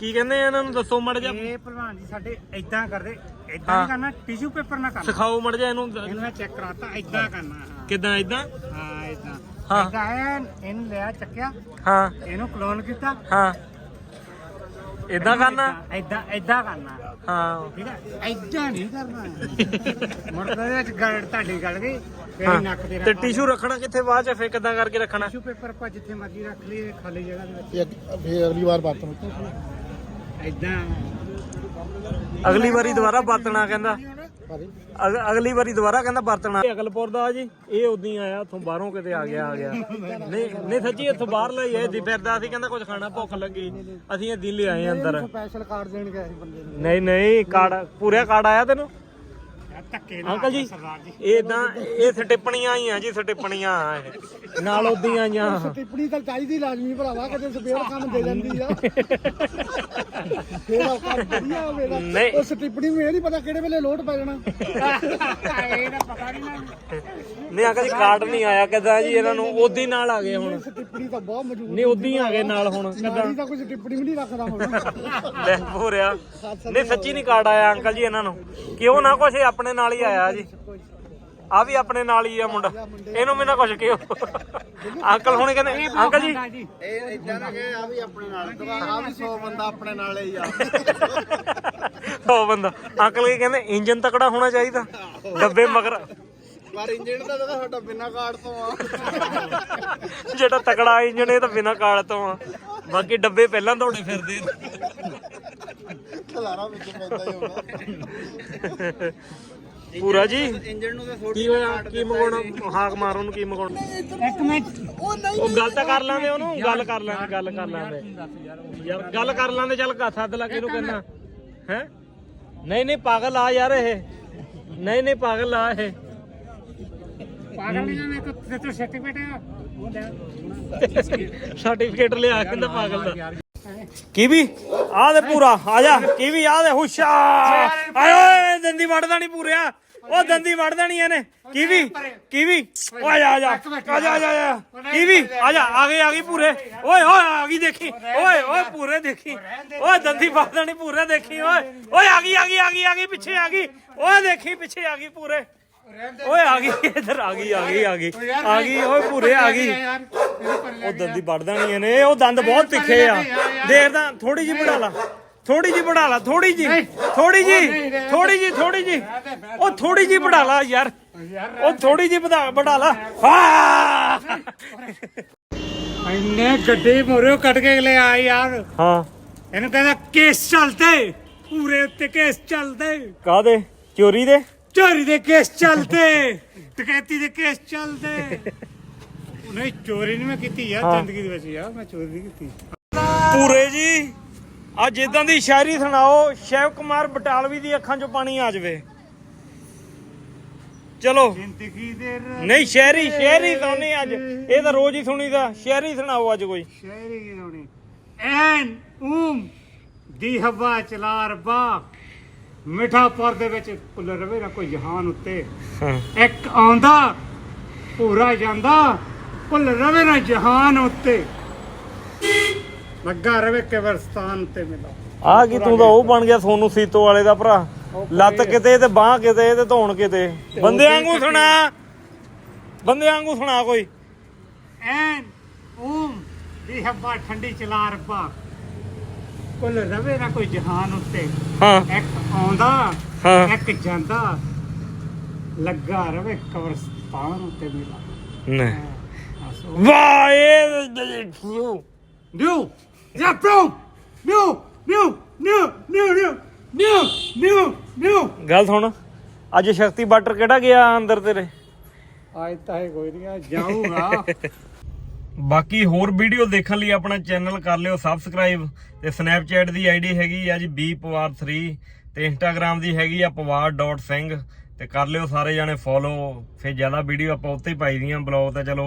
ਕੀ ਕਹਿੰਦੇ ਆ ਇਹਨਾਂ ਨੂੰ? ਦੱਸੋ ਮੜ ਜਾ ਇਹ ਭਲਵਾਨ ਜੀ ਸਾਡੇ ਐਦਾਂ ਕਰਦੇ ਹਾਂ। ਨਹੀਂ ਕਰਨਾ ਟਿਸ਼ੂ ਪੇਪਰ ਨਾਲ ਕਰਨਾ। ਸਿਖਾਓ ਮੜ ਜਾ ਇਹਨੂੰ। ਇਹਨੂੰ ਮੈਂ ਚੈੱਕ ਕਰਾਤਾ ਐਦਾਂ ਕਰਨਾ ਹਾਂ। ਕਿਦਾਂ ਇਦਾਂ ਹਾਂ ਐਦਾਂ ਹਾਂ। ਐਦਾਂ ਐਨ ਇਹਨੂੰ ਲਿਆ ਚੱਕਿਆ। ਹਾਂ। ਇਹਨੂੰ ਕਲੋਨ ਕੀਤਾ। ਹਾਂ। ਇਦਾਂ ਕਰਨਾ? ਐਦਾਂ ਐਦਾਂ ਕਰਨਾ। ਹਾਂ। ਠੀਕ ਹੈ ਐਦਾਂ ਨਹੀਂ ਕਰਨਾ। ਮੁੜ ਕੇ ਇਹਦੇ ਵਿੱਚ ਗੜ ਤੁਹਾਡੀ ਗੱਲ ਗਈ ਫਿਰ ਹਾਂ। ਨੱਕ ਦੇ ਤੇ ਟਿਸ਼ੂ ਰੱਖਣਾ ਕਿੱਥੇ? ਬਾਅਦ ਚ ਫੇਰ ਕਿਦਾਂ ਕਰਕੇ ਰੱਖਣਾ? ਟਿਸ਼ੂ ਪੇਪਰ ਆਪਾਂ ਜਿੱਥੇ ਮਰਜ਼ੀ ਰੱਖ ਲਈਏ ਖਾਲੀ ਜਗ੍ਹਾ ਦੇ ਵਿੱਚ। ਫੇਰ ਅਗਲੀ ਵਾਰ ਬਾਤ ਐਦਾਂ ਅਗਲੀ ਵਾਰੀ ਦੁਬਾਰਾ ਵਰਤਣਾ ਕਹਿੰਦਾ। ਅਗ- ਅਗਲੀ ਵਾਰੀ ਦੁਬਾਰਾ ਕਹਿੰਦਾ ਵਰਤਣਾ। ਇਹ ਅਗਲਪੁਰ ਦਾ ਜੀ ਇਹ ਉਦੋਂ ਹੀ ਆਇਆ ਉੱਥੋਂ ਬਾਹਰੋਂ ਕਿਤੇ ਆ ਗਿਆ ਆ ਗਿਆ। ਨਹੀਂ ਨਹੀਂ ਸੱਚੀ ਇੱਥੋਂ ਬਾਹਰ ਲਈ ਆਏ ਦੀ ਫਿਰਦਾ ਸੀ ਕਹਿੰਦਾ ਕੁਝ ਖਾਣਾ ਭੁੱਖ ਲੱਗੀ। ਅਸੀਂ ਇਹ ਦਿਨ ਲੈ ਆਏ ਅੰਦਰ। ਸਪੈਸ਼ਲ ਕਾਰਡ ਦੇਣ ਗਿਆ ਸੀ ਬੰਦੇ ਨੂੰ। ਨਹੀਂ ਨਹੀਂ ਕਾਰਡ ਪੂਰਾ ਕਾਰਡ ਆਇਆ ਤੈਨੂੰ? ਧੱਕੇ ਨਾਲ ਅੰਕਲ ਜੀ ਸਰਦਾਰ ਜੀ। ਇਹ ਇਦਾਂ ਇਹ ਸਟਿੱਪਣੀਆਂ ਹੀ ਆ ਜੀ ਸਟਿੱਪਣੀਆਂ ਇਹ। ਨਾਲ ਉਦੋਂ ਹੀ ਆਈਆਂ ਟਿੱਪਣੀ ਤਾਂ ਚਾਹੀਦੀ ਲਾਜ਼ਮੀ ਭਰਾਵਾ ਕਿਤੇ ਸਪੇਅਰ ਕੰਮ ਦੇ ਜਾਂਦੀ ਆ। ਫੇਰ ਕੰਮ ਵਧੀਆ ਹੋਵੇਗਾ ਨਹੀਂ। ਉਸ ਟਿੱਪਣੀ ਨੂੰ ਇਹ ਨਹੀਂ ਪਤਾ ਕਿਹੜੇ ਵੇਲੇ ਲੋਡ ਪੈ ਜਾਣਾ। ਇਹ ਤਾਂ ਪਤਾ ਨਹੀਂ ਨਾ। ਨਹੀਂ ਅੰਕਲ ਜੀ ਕਾਰਡ ਨਹੀਂ ਆਇਆ ਕਿਦਾਂ ਜੀ ਇਹਨਾਂ ਨੂੰ ਉਦੋਂ ਨਾਲ ਆ ਗਏ ਹੁਣ। ਇਸ ਟਿੱਪਣੀ ਤਾਂ ਬਹੁਤ ਮਜ਼ਬੂਤ ਨਹੀਂ ਉਦੋਂ ਹੀ ਆ ਗਏ ਨਾਲ ਹੁਣ। ਕਿਦਾਂ ਨਾਲੀ ਤਾਂ ਕੁਝ ਟਿੱਪਣੀ ਵੀ ਨਹੀਂ ਰੱਖਦਾ ਹੁਣ। ਲੈ ਹੋ ਰਿਹਾ। ਨਹੀਂ ਸੱਚੀ ਨਹੀਂ ਕਾਰਡ ਆਇਆ ਅੰਕਲ ਜੀ ਇਹਨਾਂ ਨੂੰ। ਕਿਉਂ ਨਾ ਕੁਛ ਇਹ ਆਪਣੇ ਨਾਲ ਹੀ ਆਇਆ ਜੀ। ਆ ਵੀ ਆਪਣੇ ਨਾਲ ਹੀ ਆ ਮੁੰਡਾ। ਇਹਨੂੰ ਵੀ ਨਾ ਕੁਛ ਕਿਉਂ ਅੰਕਲ ਹੁਣੇ ਕਹਿੰਦੇ ਅੰਕਲ ਜੀ। ਇਹ ਇਦਾਂ ਨਾ ਕਿ ਆ ਵੀ ਆਪਣੇ ਨਾਲ। ਆ ਵੀ 100 ਬੰਦਾ ਆਪਣੇ ਨਾਲ ਹੀ ਆ। ਉਹ ਬੰਦਾ। ਅੰਕਲ ਕੀ ਕਹਿੰਦੇ ਇੰਜਨ ਤਕੜਾ ਹੋਣਾ ਚਾਹੀਦਾ। ਡੱਬੇ ਮਗਰ। ਪਰ ਇੰਜਣ ਦਾ ਤਾਂ ਸਾਡਾ ਬਿਨਾ ਕਾਰਡ ਤੋਂ ਆ। ਜਿਹੜਾ ਤਕੜਾ ਇੰਜਨ ਇਹ ਤਾਂ ਬਿਨਾ ਕਾਲ ਤੋਂ ਆ। ਬਾਕੀ ਡੱਬੇ ਪਹਿਲਾਂ ਦੌੜੇ ਫਿਰਦੇ ਖਲਾਰਾ ਵਿੱਚ ਪੈਂਦਾ ਹੀ ਹੋਣਾ। ਪੂਰਾ ਜੀ? ਇੰਜਣ ਨੂੰ ਤਾਂ ਕੀ ਹੋਇਆ? ਕੀ ਮੰਗਾਉਣਾ? ਹਾਕ ਮਾਰੋ ਨੂੰ ਕੀ ਮੰਗਾਉਣਾ? ਇੱਕ ਮਿੰਟ। ਉਹ ਗੱਲ ਤਾਂ ਕਰ ਲਾਂਦੇ ਉਹਨੂੰ ਗੱਲ ਕਰ ਲਾਂਦੇ ਗੱਲ ਕਰ ਲਾਂਦੇ ਯਾਰ ਗੱਲ ਕਰ ਲਾਂਦੇ ਚੱਲ ਕਾ ਸੱਦ ਲਾ ਕਿਹਨੂੰ ਕਹਿੰਦਾ ਹੈ? ਨਹੀਂ ਨਹੀਂ ਪਾਗਲ ਆ ਯਾਰ ਇਹ। ਨਹੀਂ ਨਹੀਂ ਪਾਗਲ ਆ ਇਹ। ਪਾਗਲ ਨਹੀਂ ਮੈਂ ਕੋ ਤੇ ਸਰਟੀਫਿਕੇਟ ਉਹ ਸਰਟੀਫਿਕੇਟ ਲਿਆ ਕਹਿੰਦਾ ਪਾਗਲ ਦਾ। ਕੀ ਵੀ ਆ ਦੇ ਪੂਰਾ ਆ ਜਾ। ਕੀ ਵੀ ਆ ਦੇ ਹੁਸ਼ਾ ਆਏ ਓਏ ਦੰਦੀ ਵੜਦਾ ਨਹੀਂ ਪੂਰਿਆ ਉਹ ਦੰਦੀ ਵੜਦਾ ਨਹੀਂ ਇਹਨੇ। ਕੀ ਵੀ ਕੀ ਵੀ ਓ ਆ ਜਾ। ਆ ਜਾ ਆ ਜਾ ਆ ਜਾ, ਕੀ ਵੀ ਆ ਜਾ ਆ ਗਏ ਆ ਗਈ ਪੂਰੇ। ਓਏ ਓਏ ਆ ਗਈ ਦੇਖੀ। ਓਏ ਓਏ ਪੂਰੇ ਦੇਖੀ। ਓਏ ਦੰਦੀ ਵੜਦਾ ਨਹੀਂ ਪੂਰੇ ਦੇਖੀ। ਓਏ ਓਏ ਆ ਗਈ ਆ ਗਈ ਆ ਗਈ ਆ ਗਈ ਪਿੱਛੇ ਆ ਗਈ। ਓਏ ਦੇਖੀ ਪਿੱਛੇ ਆ ਗਈ ਪੂਰੇ। ਓਏ ਆ ਗਈ ਇੱਧਰ ਆ ਗਈ ਆ ਗਈ ਆ ਗਈ। ਆ ਗਈ ਓਏ ਪੂਰੇ ਆ ਗਈ। ਉਹ ਦੰਦੀ ਵੜਦਾ ਨਹੀਂ ਇਹਨੇ ਉਹ ਦੰਦ ਬਹੁਤ ਤਿੱਖੇ ਆ। ਦੇਖਦਾ ਥੋੜੀ ਜੀ ਵਧਾ ਲਾ। ਥੋੜੀ ਜੀ ਵਧਾ ਲਾ ਥੋੜੀ ਜੀ ਥੋੜੀ ਜੀ ਥੋੜੀ ਜੀ ਥੋੜੀ ਜੀ ਉਹ ਥੋੜੀ ਜੀ ਵਧਾ ਲਾ ਯਾਰ। ਉਹ ਥੋੜੀ ਜੀ ਵਧਾ ਵਧਾ ਲਾ। ਹਾਂ! ਇੰਨੇ ਗੱਡੇ ਮੋਰੇ ਕੱਟ ਕੇ ਲੈ ਆ ਯਾਰ। ਹਾਂ। ਇਹਨੂੰ ਕਹਿੰਦਾ ਕੇਸ ਚੱਲਦੇ ਪੂਰੇ ਉੱਤੇ ਕੇਸ ਚੱਲਦੇ ਕਾਦੇ ਚੋਰੀ ਦੇ? ਚੋਰੀ ਦੇ ਕੇਸ ਚੱਲਦੇ ਡਕੈਤੀ ਦੇ ਕੇਸ ਚੱਲਦੇ ਨਹੀਂ ਚੋਰੀ ਨਹੀਂ ਮੈਂ ਕੀਤੀ ਯਾਰ ਹਾਂ। ਜ਼ਿੰਦਗੀ ਦੇ ਵਿੱਚ ਯਾਰ ਮੈਂ ਚੋਰੀ ਨਹੀਂ ਕੀਤੀ। ਪੂਰੇ ਜੀ ਅੱਜ ਇਦਾਂ ਦੀ ਸ਼ਾਇਰੀ ਸੁਣਾਓ ਸ਼ੈਵ ਕੁਮਾਰ ਬਟਾਲਵੀ ਦੀ ਅੱਖਾਂ 'ਚੋਂ ਪਾਣੀ ਆ ਜਾਵੇ। ਚਲੋ। ਜ਼ਿੰਦਗੀ ਦੇ ਰ- ਨਹੀਂ ਸ਼ਾਇਰੀ ਸ਼ਾਇਰੀ ਸੁਣਨੀ ਅੱਜ। ਇਹ ਤਾਂ ਰੋਜ਼ ਹੀ ਸੁਣੀਦਾ ਸ਼ਾਇਰੀ ਸੁਣਾਓ ਅੱਜ ਕੋਈ। ਸ਼ਾਇਰੀ ਕੀ ਹੋਣੀ ਐਨ ਊਮ ਦੀ ਹਵਾ ਚਲਾ ਰਬਾ ਮਿਠਾ ਪਰ ਦੇ ਵਿੱਚ ਭੁੱਲ ਰਵੇ ਨਾ ਕੋਈ ਜਹਾਨ ਉੱਤੇ। ਇੱਕ ਆਉਂਦਾ ਪੂਰਾ ਜਾਂਦਾ। ਭੁੱਲ ਰਵੇ ਨਾ ਜਹਾਨ ਉੱਤੇ। ਲੱਗਾ ਰਵੇ ਕਬਰਸਤਾਨ ਤੇ ਮਿਲਾ। ਆ ਕੀ ਤੂੰ ਤਾਂ ਉਹ ਬਣ ਗਿਆ ਸੋਨੂ ਸੀਤੋ ਵਾਲੇ ਦਾ ਭਰਾ। ਲੱਤ ਕਿਤੇ ਤੇ ਬਾਹ ਕਿਤੇ ਤੇ ਧੌਣ ਕਿਤੇ। ਬੰਦੇ ਵਾਂਗੂ ਸੁਣਾ। ਬੰਦੇ ਵਾਂਗੂ ਸੁਣਾ ਕੋਈ। ਐਨ ਊਮ ਦੀ ਹਵਾ ਠੰਡੀ ਚਲਾ ਰੱਬਾ। ਕੁੱਲ ਰਵੇ ਨਾ ਕੋਈ ਜਹਾਨ ਉੱਤੇ। ਹਾਂ। ਇੱਕ ਆਉਂਦਾ ਹਾਂ। ਇੱਕ ਜਾਂਦਾ। ਲੱਗਾ ਰਵੇ ਕਬਰਸਤਾਨ ਉੱਤੇ ਮਿਲਾ। ਨਹੀਂ। ਇਹ new yeah bro new new new new new new new new ਗੱਲ ਸੁਣ ਅੱਜ ਸ਼ਕਤੀ ਬਾਟਰ ਕਿਹੜਾ ਗਿਆ ਅੰਦਰ ਤੇਰੇ? ਅੱਜ ਤਾਂ ਇਹ ਕੋਈ ਨਹੀਂ ਜਾਊਗਾ। ਬਾਕੀ ਹੋਰ ਵੀਡੀਓ ਦੇਖਣ ਲਈ ਆਪਣਾ ਚੈਨਲ ਕਰ ਲਿਓ ਸਬਸਕ੍ਰਾਈਬ ਤੇ ਸਨੈਪਚੈਟ ਦੀ ਆਈਡੀ ਹੈਗੀ ਆ ਜੀ bpawar3 ਤੇ ਇੰਸਟਾਗ੍ਰam ਦੀ ਹੈਗੀ ਆ pawar.ਸਿੰਘ ਤੇ ਕਰ ਲਿਓ ਸਾਰੇ ਜਾਣੇ ਫੋਲੋ ਫਿਰ ਜ਼ਿਆਦਾ ਵੀਡੀਓ ਆਪਾਂ ਉੱਤੇ ਹੀ ਪਾਈ ਦੀਆਂ ਬਲੌਗ ਤਾਂ ਚਲੋ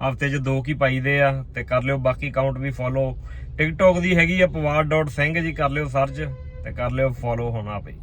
ਹਫ਼ਤੇ 'ਚ ਦੋ ਕੀ ਪਾਈਦੇ ਆ, ਤੇ ਕਰ ਲਿਓ ਬਾਕੀ ਅਕਾਊਂਟ ਵੀ ਫੋਲੋ ਟਿਕਟੌਕ ਦੀ ਹੈਗੀ ਆ pawar.ਸਿੰਘ ਜੀ, ਕਰ ਲਿਓ ਸਰਚ ਤੇ ਕਰ ਲਿਓ ਫੋਲੋ ਹੋਣਾ ਪਈ